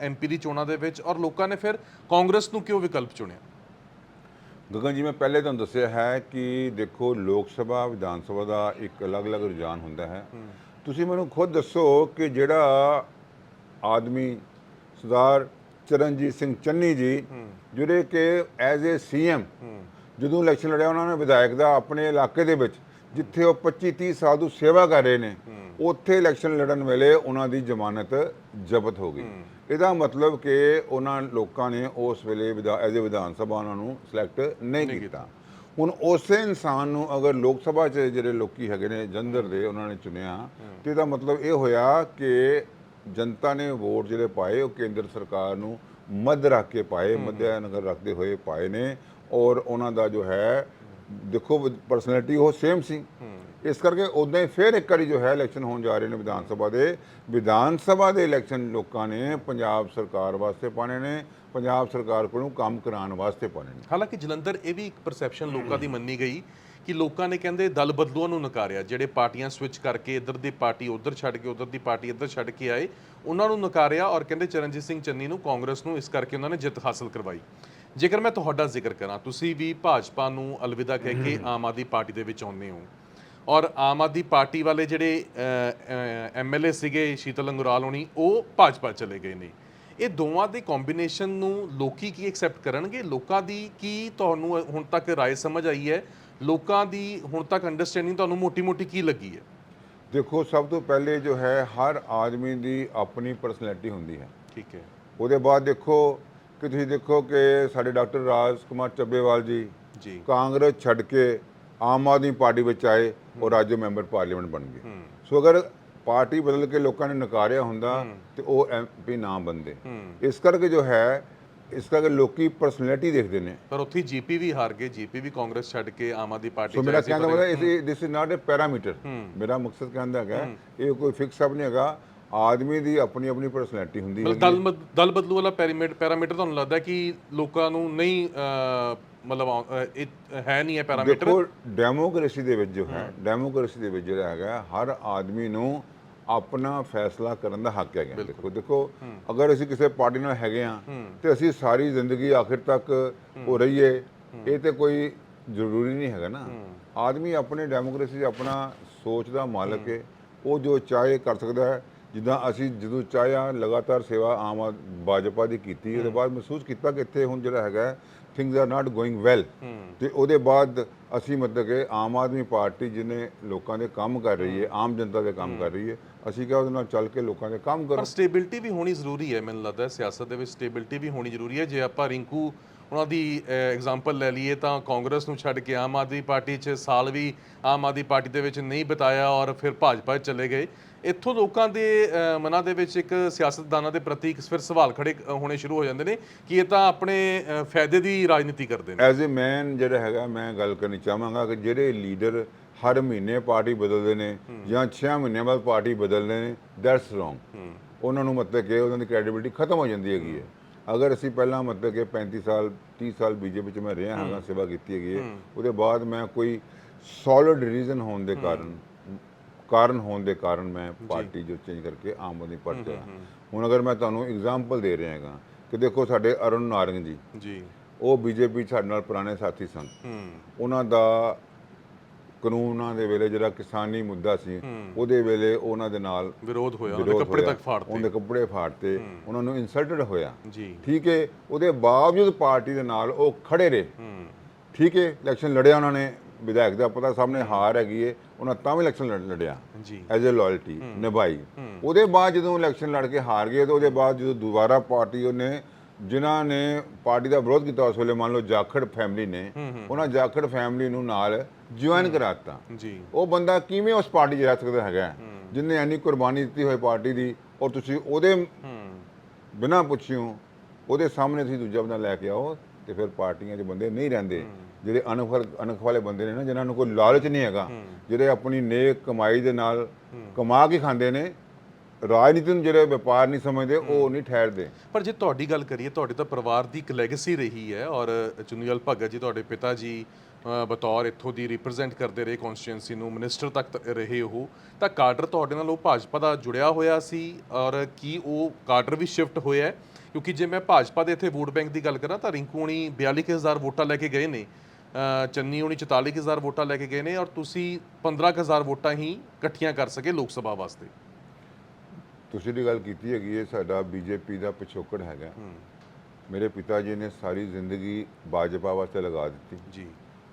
ਐਮਪੀ ਦੀ ਚੋਣਾਂ ਦੇ ਵਿੱਚ? ਔਰ ਲੋਕਾਂ ਨੇ ਫਿਰ ਕਾਂਗਰਸ ਨੂੰ ਕਿਉਂ ਵਿਕਲਪ ਚੁਣਿਆ?
ਗਗਨ ਜੀ ਮੈਂ ਪਹਿਲੇ ਤੁਹਾਨੂੰ ਦੱਸਿਆ ਹੈ ਕਿ ਦੇਖੋ ਲੋਕ ਸਭਾ ਵਿਧਾਨ ਸਭਾ ਦਾ ਇੱਕ ਅਲੱਗ-ਅਲੱਗ ਰੁਝਾਨ ਹੁੰਦਾ ਹੈ। ਤੁਸੀਂ ਮੈਨੂੰ ਖੁਦ ਦੱਸੋ ਕਿ ਜਿਹੜਾ ਆਦਮੀ ਸਰਦਾਰ ਚਰਨਜੀਤ ਸਿੰਘ ਚੰਨੀ ਜੀ ਜਿਹੜੇ ਕਿ ਐਜ਼ ਏ ਸੀਐਮ ਜਦੋਂ ਇਲੈਕਸ਼ਨ ਲੜਿਆ ਉਹਨਾਂ ਨੇ ਵਿਧਾਇਕ ਦਾ ਆਪਣੇ ਇਲਾਕੇ ਦੇ ਵਿੱਚ ਜਿੱਥੇ ਉਹ 25 30 ਸਾਲ ਤੋਂ ਸੇਵਾ ਕਰ ਰਹੇ ਨੇ ਉੱਥੇ ਇਲੈਕਸ਼ਨ ਲੜਨ ਵੇਲੇ ਉਹਨਾਂ ਦੀ ਜ਼ਮਾਨਤ ਜ਼ਬਤ ਹੋ ਗਈ। ਇਹਦਾ ਮਤਲਬ ਕਿ ਉਹਨਾਂ ਲੋਕਾਂ ਨੇ ਉਸ ਵੇਲੇ ਐਜ਼ ਏ ਵਿਧਾਨ ਸਭਾ ਉਹਨਾਂ ਨੂੰ ਸਿਲੈਕਟ ਨਹੀਂ ਕੀਤਾ। ਹੁਣ ਉਸੇ ਇਨਸਾਨ ਨੂੰ ਅਗਰ ਲੋਕ ਸਭਾ 'ਚ ਜਿਹੜੇ ਲੋਕੀ ਹੈਗੇ ਨੇ ਜੰਦਰ ਦੇ ਉਹਨਾਂ ਨੇ ਚੁਣਿਆ ਤੇ ਇਹਦਾ ਮਤਲਬ ਇਹ ਹੋਇਆ ਕਿ ਜਨਤਾ ਨੇ ਵੋਟ ਜਿਹੜੇ ਪਾਏ ਉਹ ਕੇਂਦਰ ਸਰਕਾਰ ਨੂੰ ਮੱਧ ਰੱਖ ਕੇ ਪਾਏ ਮੱਧਿਆ ਨਗਰ ਰੱਖਦੇ ਹੋਏ ਪਾਏ ਨੇ ਔਰ ਉਹਨਾਂ ਦਾ ਜੋ ਹੈ ਦੇਖੋ ਪਰਸਨੈਲਿਟੀ ਉਹ ਸੇਮ ਸੀ। ਇਸ ਕਰਕੇ ਉਦਾਂ ਹੀ ਫਿਰ ਇੱਕ ਵਾਰੀ ਜੋ ਹੈ ਇਲੈਕਸ਼ਨ ਹੋਣ ਜਾ ਰਹੇ ਨੇ ਵਿਧਾਨ ਸਭਾ ਦੇ। ਵਿਧਾਨ ਸਭਾ ਦੇ ਇਲੈਕਸ਼ਨ ਲੋਕਾਂ ਨੇ ਪੰਜਾਬ ਸਰਕਾਰ ਵਾਸਤੇ ਪਾਣੇ ਨੇ ਪੰਜਾਬ ਸਰਕਾਰ ਕੋਲੋਂ ਕੰਮ ਕਰਾਉਣ ਵਾਸਤੇ ਪਾਣੇ ਨੇ।
ਹਾਲਾਂਕਿ ਜਲੰਧਰ ਇਹ ਵੀ ਇੱਕ ਪਰਸੈਪਸ਼ਨ ਲੋਕਾਂ ਦੀ ਮੰਨੀ ਗਈ ਕਿ ਲੋਕਾਂ ਨੇ ਕਹਿੰਦੇ ਦਲ ਬਦਲੂਆਂ ਨੂੰ ਨਕਾਰਿਆ ਜਿਹੜੇ ਪਾਰਟੀਆਂ ਸਵਿਚ ਕਰਕੇ ਇੱਧਰ ਦੀ ਪਾਰਟੀ ਉੱਧਰ ਛੱਡ ਕੇ ਉੱਧਰ ਦੀ ਪਾਰਟੀ ਇੱਧਰ ਛੱਡ ਕੇ ਆਏ ਉਹਨਾਂ ਨੂੰ ਨਕਾਰਿਆ ਔਰ ਕਹਿੰਦੇ ਚਰਨਜੀਤ ਸਿੰਘ ਚੰਨੀ ਨੂੰ ਕਾਂਗਰਸ ਨੂੰ ਇਸ ਕਰਕੇ ਉਹਨਾਂ ਨੇ ਜਿੱਤ ਹਾਸਲ ਕਰਵਾਈ। ਜੇਕਰ ਮੈਂ ਤੁਹਾਡਾ ਜ਼ਿਕਰ ਕਰਾਂ ਤੁਸੀਂ ਵੀ ਭਾਜਪਾ ਨੂੰ ਅਲਵਿਦਾ ਕਹਿ ਕੇ ਆਮ ਆਦਮੀ ਪਾਰਟੀ ਦੇ ਵਿੱਚ ਆਉਂਦੇ ਹੋ ਔਰ ਆਮ ਆਦਮੀ ਪਾਰਟੀ ਵਾਲੇ ਜਿਹੜੇ ਐਮਐਲਏ ਸੀਗੇ ਸ਼ੀਤਲ ਅੰਗੁਰਾਲ ਹੋਣੀ ਉਹ ਭਾਜਪਾ ਚਲੇ ਗਏ ਨੇ। ਇਹ ਦੋਵਾਂ ਦੇ ਕੰਬੀਨੇਸ਼ਨ ਨੂੰ ਲੋਕੀ ਕੀ ਐਕਸੈਪਟ ਕਰਨਗੇ? ਲੋਕਾਂ ਦੀ ਕੀ ਤੁਹਾਨੂੰ ਹੁਣ ਤੱਕ ਰਾਏ ਸਮਝ ਆਈ ਹੈ? ਲੋਕਾਂ ਦੀ ਹੁਣ ਤੱਕ ਅੰਡਰਸਟੈਂਡਿੰਗ ਤੁਹਾਨੂੰ ਮੋਟੀ-ਮੋਟੀ ਕੀ ਲੱਗੀ ਹੈ?
ਦੇਖੋ ਸਭ ਤੋਂ ਪਹਿਲੇ ਜੋ ਹੈ ਹਰ ਆਦਮੀ ਦੀ ਆਪਣੀ ਪਰਸਨੈਲਿਟੀ ਹੁੰਦੀ ਹੈ।
ਠੀਕ ਹੈ।
ਉਹਦੇ ਬਾਅਦ ਦੇਖੋ ਕਿ ਤੁਸੀਂ ਦੇਖੋ ਕਿ ਸਾਡੇ ਡਾਕਟਰ ਰਾਜ ਕੁਮਾਰ ਚੱਬੇਵਾਲ ਜੀ
ਜੀ।
ਕਾਂਗਰਸ ਛੱਡ ਕੇ ਆਮ ਆਦਮੀ ਪਾਰਟੀ ਵਿੱਚ ਆਏ ਔਰ ਰਾਜ ਮੈਂਬਰ ਪਾਰਲੀਮੈਂਟ ਬਣ ਗਏ। ਸੋ ਅਗਰ ਪਾਰਟੀ ਬਦਲ ਕੇ ਲੋਕਾਂ ਨੇ ਨਕਾਰਿਆ ਹੁੰਦਾ ਤੇ ਉਹ ਐਮਪੀ ਨਾ ਬੰਦੇ। ਇਸ ਕਰਕੇ ਜੋ ਹੈ ਇਸ ਕਰਕੇ ਲੋਕੀ ਪਰਸਨੈਲਿਟੀ ਦੇਖਦੇ ਨੇ।
ਪਰ ਉੱਥੇ ਜੀਪੀ ਵੀ ਹਾਰ ਗਏ ਜੀਪੀ ਵੀ ਕਾਂਗਰਸ ਛੱਡ ਕੇ ਆਮ ਆਦਮੀ ਪਾਰਟੀ
ਸੋ ਮੇਰਾ
ਆਏ ਸੀ,
ਕਹਿਣ ਦਾ
ਪਰ-
ਮਤਲਬ ਇਸ this is not a parameter ਮੇਰਾ ਮਕਸਦ ਕਹਿੰਦਾ ਹੈਗਾ ਇਹ ਕੋਈ ਫਿਕਸ ਸਭ ਨਹੀਂ ਹੈਗਾ। ਆਦਮੀ ਦੀ ਆਪਣੀ ਆਪਣੀ ਪਰਸਨੈਲਿਟੀ ਹੁੰਦੀ ਹੈ
ਦਲ ਦਲ ਬਦਲੂ ਵਾਲਾ ਪੈਰਾਮੀਟਰ ਪੈਰਾਮੀਟਰ ਤੁਹਾਨੂੰ ਲੱਗਦਾ ਕਿ ਲੋਕਾਂ ਨੂੰ ਨਹੀਂ ਮਤਲਬ ਹੈ ਨਹੀਂ ਹੈ ਪੈਰਾਮੀਟਰ?
ਦੇਖੋ ਡੈਮੋਕ੍ਰੇਸੀ ਦੇ ਵਿੱਚ ਜੋ ਹੈ ਡੈਮੋਕ੍ਰੇਸੀ ਦੇ ਵਿੱਚ ਜਿਹੜਾ ਹੈਗਾ ਹਰ ਆਦਮੀ ਨੂੰ ਆਪਣਾ ਫੈਸਲਾ ਕਰਨ ਦਾ ਹੱਕ ਹੈਗਾ। ਦੇਖੋ ਦੇਖੋ ਅਗਰ ਅਸੀਂ ਕਿਸੇ ਪਾਰਟੀ ਨਾਲ ਹੈਗੇ ਆ ਤੇ ਅਸੀਂ ਸਾਰੀ ਜ਼ਿੰਦਗੀ ਆਖਿਰ ਤੱਕ ਉਹ ਰਹੀਏ ਇਹ ਤੇ ਕੋਈ ਜ਼ਰੂਰੀ ਨਹੀਂ ਹੈਗਾ ਨਾ। ਆਦਮੀ ਆਪਣੇ ਡੈਮੋਕ੍ਰੇਸੀ ਆਪਣਾ ਸੋਚ ਦਾ ਮਾਲਕ ਹੈ। ਉਹ ਜੋ ਚਾਹੇ ਕਰ ਸਕਦਾ ਹੈ ਜਿੱਦਾਂ ਅਸੀਂ ਜਦੋਂ ਚਾਹਿਆ ਲਗਾਤਾਰ ਸੇਵਾ ਆਮ ਆਦ- ਭਾਜਪਾ ਦੀ ਕੀਤੀ ਉਹਦੇ ਬਾਅਦ ਮਹਿਸੂਸ ਕੀਤਾ ਕਿ ਇੱਥੇ ਹੁਣ ਜਿਹੜਾ ਹੈਗਾ things are not going well ਤੇ ਉਹਦੇ ਬਾਅਦ ਅਸੀਂ ਮਤਲਬ ਕਿ ਆਮ ਆਦਮੀ ਪਾਰਟੀ ਜਿਹਨੇ ਲੋਕਾਂ ਦੇ ਕੰਮ ਕਰ ਰਹੀ ਹੈ ਆਮ ਜਨਤਾ ਦੇ ਕੰਮ ਕਰ ਰਹੀ ਹੈ ਅਸੀਂ ਕਿਹਾ ਉਹਦੇ ਨਾਲ ਚੱਲ ਕੇ ਲੋਕਾਂ ਦੇ ਕੰਮ ਕਰੋ।
ਪਰ ਸਟੇਬਿਲਿਟੀ ਵੀ ਹੋਣੀ ਜ਼ਰੂਰੀ ਹੈ ਮੈਨੂੰ ਲੱਗਦਾ ਹੈ ਸਿਆਸਤ ਦੇ ਵਿੱਚ ਸਟੇਬਿਲਿਟੀ ਵੀ ਹੋਣੀ ਜ਼ਰੂਰੀ ਹੈ। ਜੇ ਆਪਾਂ ਰਿੰਕੂ ਉਹਨਾਂ ਦੀ ਐਗਜ਼ਾਮਪਲ ਲੈ ਲਈਏ ਤਾਂ ਕਾਂਗਰਸ ਨੂੰ ਛੱਡ ਕੇ ਆਮ ਆਦਮੀ ਪਾਰਟੀ 'ਚ ਸਾਲ ਵੀ ਆਮ ਆਦਮੀ ਪਾਰਟੀ ਦੇ ਵਿੱਚ ਨਹੀਂ ਬਿਤਾਇਆ ਔਰ ਫਿਰ ਭਾਜਪਾ 'ਚ ਚਲੇ ਗਏ। ਇੱਥੋਂ ਲੋਕਾਂ ਦੇ ਮਨਾਂ ਦੇ ਵਿੱਚ ਇੱਕ ਸਿਆਸਤਦਾਨਾਂ ਦੇ ਪ੍ਰਤੀ ਇੱਕ ਫਿਰ ਸਵਾਲ ਖੜੇ ਹੋਣੇ ਸ਼ੁਰੂ ਹੋ ਜਾਂਦੇ ਨੇ ਕਿ ਇਹ ਤਾਂ ਆਪਣੇ ਫਾਇਦੇ ਦੀ ਰਾਜਨੀਤੀ ਕਰਦੇ ਨੇ।
ਐਜ਼ ਅ ਮੈਨ ਜਿਹੜਾ ਹੈਗਾ ਮੈਂ ਗੱਲ ਕਰਨੀ ਚਾਹਾਂਗਾ ਕਿ ਜਿਹੜੇ ਲੀਡਰ ਹਰ ਮਹੀਨੇ ਪਾਰਟੀ ਬਦਲਦੇ ਨੇ ਜਾਂ 6 ਮਹੀਨਿਆਂ ਬਾਅਦ ਪਾਰਟੀ ਬਦਲਦੇ ਨੇ ਦੈਟਸ ਰੋਂਗ ਉਹਨਾਂ ਨੂੰ ਮਤਲਬ ਕਿ ਉਹਨਾਂ ਦੀ ਕ੍ਰੈਡੀਬਿਲਿਟੀ ਖਤਮ ਹੋ ਜਾਂਦੀ ਹੈਗੀ ਹੈ। ਅਗਰ ਅਸੀਂ ਪਹਿਲਾਂ ਮਤਲਬ ਕਿ 35 ਸਾਲ 30 ਸਾਲ ਬੀਜੇਪੀ ਚ ਮੈਂ ਰਿਹਾ ਹਾਂਗਾ ਸੇਵਾ ਕੀਤੀ ਹੈਗੀ ਹੈ ਉਹਦੇ ਬਾਅਦ ਮੈਂ ਕੋਈ ਸੋਲਿਡ ਰੀਜ਼ਨ ਹੋਣ ਦੇ ਕਾਰਨ ਕਾਰਨ ਹੋਣ ਦੇ ਕਾਰਨ ਮੈਂ ਪਾਰਟੀ ਜੋ ਚੇਂਜ ਕਰਕੇ ਆਮ ਆਦਮੀ ਪਾਰਟੀ ਚ ਆਇਆ ਹੁਣ ਅਗਰ ਮੈਂ ਤੁਹਾਨੂੰ ਐਗਜ਼ਾਮਪਲ ਦੇ ਰਿਹਾ ਹੈਗਾ ਕਿ ਦੇਖੋ ਸਾਡੇ ਅਰੁਣ ਨਾਰੰਗ ਜੀ।
ਜੀ।
ਉਹ ਬੀਜੇਪੀ ਸਾਡੇ ਨਾਲ ਪੁਰਾਣੇ ਸਾਥੀ ਸਨ। ਉਹਨਾਂ ਦਾ ਕਾਨੂੰਨਾਂ ਦੇ ਵੇਲੇ ਜਿਹੜਾ ਕਿਸਾਨੀ ਮੁੱਦਾ ਸੀ ਉਹਦੇ ਵੇਲੇ ਉਹਨਾਂ ਦੇ ਨਾਲ
ਵਿਰੋਧ ਹੋਇਆ ਉਹਦੇ ਕੱਪੜੇ ਤੱਕ ਫਾੜਤੇ।
ਉਹਦੇ ਕੱਪੜੇ ਫਾੜਤੇ। ਉਹਨਾਂ ਨੂੰ ਇਨਸਲਟਡ ਹੋਇਆ।
ਜੀ।
ਠੀਕ ਹੈ ਉਹਦੇ ਬਾਵਜੂਦ ਪਾਰਟੀ ਦੇ ਨਾਲ ਉਹ ਖੜੇ ਰਹੇ। ਠੀਕ ਹੈ ਇਲੈਕਸ਼ਨ ਲੜਿਆ ਉਹਨਾਂ ਨੇ। ਵਿਧਾਇਕ ਦਾ ਪਤਾ ਸਾਹਮਣੇ ਹਾਰ ਹੈਗੀ ਹੈ। ਉਹਨਾਂ ਤਾਂ ਵੀ ਇਲੈਕਸ਼ਨ ਲੜ- ਲੜਿਆ।
ਜੀ।
ਐਜ਼ ਅ ਲਾਇਲਟੀ ਨਿਭਾਈ। ਉਹਦੇ ਬਾਅਦ ਜਦੋਂ ਇਲੈਕਸ਼ਨ ਲੜ ਕੇ ਹਾਰ ਗਏ ਤਾਂ ਉਹਦੇ ਬਾਅਦ ਜਦੋਂ ਦੁਬਾਰਾ ਪਾਰਟੀ ਉਹਨੇ ਜਿਨ੍ਹਾਂ ਨੇ ਪਾਰਟੀ ਦਾ ਵਿਰੋਧ ਕੀਤਾ ਉਸ ਵੇਲੇ ਮੰਨ ਲਓ ਜਾਖੜ ਫੈਮਿਲੀ ਨੇ ਉਹਨਾਂ ਜਾਖੜ ਫੈਮਿਲੀ ਨੂੰ ਨਾਲ ਜੁਆਇਨ ਕਰਾਤਾ।
ਜੀ।
ਉਹ ਬੰਦਾ ਕਿਵੇਂ ਉਸ ਪਾਰਟੀ 'ਚ ਰਹਿ ਸਕਦਾ ਹੈਗਾ? ਜਿਨੇ ਇੰਨੀ ਕੁਰਬਾਨੀ ਦਿੱਤੀ ਹੋਈ ਪਾਰਟੀ ਦੀ ਔਰ ਤੁਸੀਂ ਉਹਦੇ ਬਿਨਾਂ ਪੁੱਛਿਓ ਉਹਦੇ ਸਾਹਮਣੇ ਤੁਸੀਂ ਦੂਜਾ ਬੰਦਾ ਲੈ ਕੇ ਆਓ ਤੇ ਫਿਰ ਪਾਰਟੀਆਂ 'ਚ ਬੰਦੇ ਨਹੀਂ ਰਹਿੰਦੇ। ਜਿਹੜੇ ਅਨਫਰ ਅਨਖ ਵਾਲੇ ਬੰਦੇ ਨੇ ਨਾ ਜਿਨ੍ਹਾਂ ਨੂੰ ਕੋਈ ਲਾਲਚ ਨਹੀਂ ਹੈਗਾ ਜਿਹੜੇ ਆਪਣੀ ਨੇਕ ਕਮਾਈ ਦੇ ਨਾਲ ਕਮਾ ਕੇ ਖਾਂਦੇ ਨੇ ਰਾਜਨੀਤੀ ਨੂੰ ਜਿਹੜੇ ਵਪਾਰ ਨਹੀਂ ਸਮਝਦੇ ਉਹ ਨਹੀਂ ਠਹਿਰਦੇ।
ਪਰ ਜੇ ਤੁਹਾਡੀ ਗੱਲ ਕਰੀਏ ਤੁਹਾਡੇ ਤਾਂ ਪਰਿਵਾਰ ਦੀ ਇੱਕ ਲੈਗੇਸੀ ਰਹੀ ਹੈ ਔਰ ਚੁਨੀਲਾਲ ਭਗਤ ਜੀ ਤੁਹਾਡੇ ਪਿਤਾ ਜੀ ਬਤੌਰ ਇੱਥੋਂ ਦੀ ਰਿਪਰੈਜ਼ੈਂਟ ਕਰਦੇ ਰਹੇ ਕਨਸਟੀਟੂਐਂਸੀ ਨੂੰ ਮਿਨਿਸਟਰ ਤੱਕ ਰਹੇ ਉਹ ਤਾਂ ਕਾਡਰ ਤੁਹਾਡੇ ਨਾਲ ਉਹ ਭਾਜਪਾ ਦਾ ਜੁੜਿਆ ਹੋਇਆ ਸੀ ਔਰ ਕੀ ਉਹ ਕਾਡਰ ਵੀ ਸ਼ਿਫਟ ਹੋਇਆ? ਕਿਉਂਕਿ ਜੇ ਮੈਂ ਭਾਜਪਾ ਦੇ ਇੱਥੇ ਵੋਟ ਬੈਂਕ ਦੀ ਗੱਲ ਕਰਾਂ ਤਾਂ ਰਿੰਕੂ ਹੁਣੀ 42000 ਵੋਟਾਂ ਲੈ ਕੇ ਗਏ ਨੇ ਚੰਨੀ ਹੁਣੀ 44000 ਵੋਟਾਂ ਲੈ ਕੇ ਗਏ ਨੇ ਔਰ ਤੁਸੀਂ 15000 ਵੋਟਾਂ ਹੀ ਇਕੱਠੀਆਂ ਕਰ ਸਕੇ ਲੋਕ ਸਭਾ ਵਾਸਤੇ।
ਤੁਸੀਂ ਦੀ ਗੱਲ ਕੀਤੀ ਹੈਗੀ ਹੈ ਸਾਡਾ ਬੀਜੇਪੀ ਦਾ ਪਿਛੋਕੜ ਹੈਗਾ। ਮੇਰੇ ਪਿਤਾ ਜੀ ਨੇ ਸਾਰੀ ਜ਼ਿੰਦਗੀ ਭਾਜਪਾ ਵਾਸਤੇ ਲਗਾ ਦਿੱਤੀ।
ਜੀ।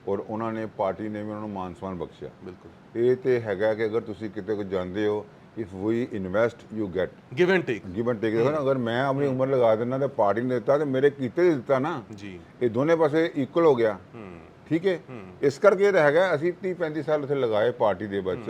ਔਰ ਉਹਨਾਂ ਨੇ ਪਾਰਟੀ ਨੇ ਵੀ ਉਹਨਾਂ ਨੂੰ ਮਾਨ ਸਨਮਾਨ ਬਖਸ਼ਿਆ।
ਬਿਲਕੁਲ।
ਇਹ ਤੇ ਹੈਗਾ ਕਿ ਅਗਰ ਤੁਸੀਂ ਕਿਤੇ ਕੋ ਜਾਂਦੇ ਹੋ if we invest you get
give and take
give and take ਦੇਖੋ ਨਾ ਅਗਰ ਮੈਂ ਆਪਣੀ ਉਮਰ ਲਗਾ ਦਿੰਦਾ ਤੇ ਪਾਰਟੀ ਨੇ ਦਿੱਤਾ ਤੇ ਮੇਰੇ ਕੀਤੇ ਦਿੱਤਾ ਨਾ
ਜੀ
ਇਹ ਦੋਨੇ ਪਾਸੇ ਇਕੁਅਲ ਹੋ ਗਿਆ ਠੀਕ ਹੈ ਇਸ ਕਰਕੇ ਇਹ ਤਾਂ ਹੈਗਾ ਅਸੀਂ 30 35 ਸਾਲ ਉੱਥੇ ਲਗਾਏ ਪਾਰਟੀ ਦੇ ਵਿੱਚ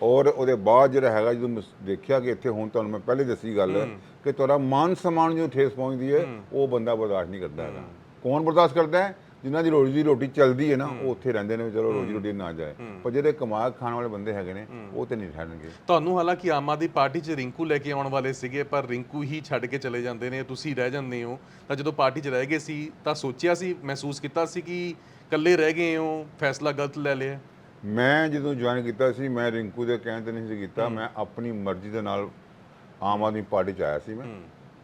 ਔਰ ਉਹਦੇ ਬਾਅਦ ਜਿਹੜਾ ਹੈਗਾ ਜਦੋਂ ਦੇਖਿਆ ਕਿ ਇੱਥੇ ਹੁਣ ਤੁਹਾਨੂੰ ਮੈਂ ਪਹਿਲੇ ਦੱਸੀ ਗੱਲ ਕਿ ਤੁਹਾਡਾ ਮਾਨ ਸਨਮਾਨ ਜੋ ਠੇਸ ਪਹੁੰਚਦੀ ਹੈ ਉਹ ਬੰਦਾ ਬਰਦਾਸ਼ਤ ਨਹੀਂ ਕਰਦਾ ਹੈਗਾ ਕੌਣ ਬਰਦਾਸ਼ਤ ਕਰਦਾ ਹੈ ਜਿਨ੍ਹਾਂ ਦੀ ਰੋਜੀ ਰੋਟੀ ਚੱਲਦੀ ਹੈ ਨਾ ਉਹ ਉੱਥੇ ਰਹਿੰਦੇ ਨੇ ਵੀ ਚਲੋ ਰੋਜੀ ਰੋਟੀ ਨਾ ਜਾਏ। ਪਰ ਜਿਹੜੇ ਕਮਾ ਖਾਣ ਵਾਲੇ ਬੰਦੇ ਹੈਗੇ ਨੇ ਉਹ ਤੇ ਨਹੀਂ ਰਹਿਣਗੇ।
ਤੁਹਾਨੂੰ ਹਾਲਾਂਕਿ ਆਮ ਆਦਮੀ ਪਾਰਟੀ 'ਚ ਰਿੰਕੂ ਲੈ ਕੇ ਆਉਣ ਵਾਲੇ ਸੀਗੇ ਪਰ ਰਿੰਕੂ ਹੀ ਛੱਡ ਕੇ ਚਲੇ ਜਾਂਦੇ ਨੇ ਤੁਸੀਂ ਰਹਿ ਜਾਂਦੇ ਹੋ। ਤਾਂ ਜਦੋਂ ਪਾਰਟੀ 'ਚ ਰਹਿ ਗਏ ਸੀ ਤਾਂ ਸੋਚਿਆ ਸੀ ਮਹਿਸੂਸ ਕੀਤਾ ਸੀ ਕਿ ਇਕੱਲੇ ਰਹਿ ਗਏ ਹੋ ਫੈਸਲਾ ਗਲਤ ਲੈ ਲਿਆ?
ਮੈਂ ਜਦੋਂ ਜੁਆਇਨ ਕੀਤਾ ਸੀ ਮੈਂ ਰਿੰਕੂ ਦੇ ਕਹਿਣ ਤੇ ਨਹੀਂ ਸੀ ਕੀਤਾ ਮੈਂ ਆਪਣੀ ਮਰਜ਼ੀ ਦੇ ਨਾਲ ਆਮ ਆਦਮੀ ਪਾਰਟੀ ਚ ਆਇਆ ਸੀ ਮੈਂ।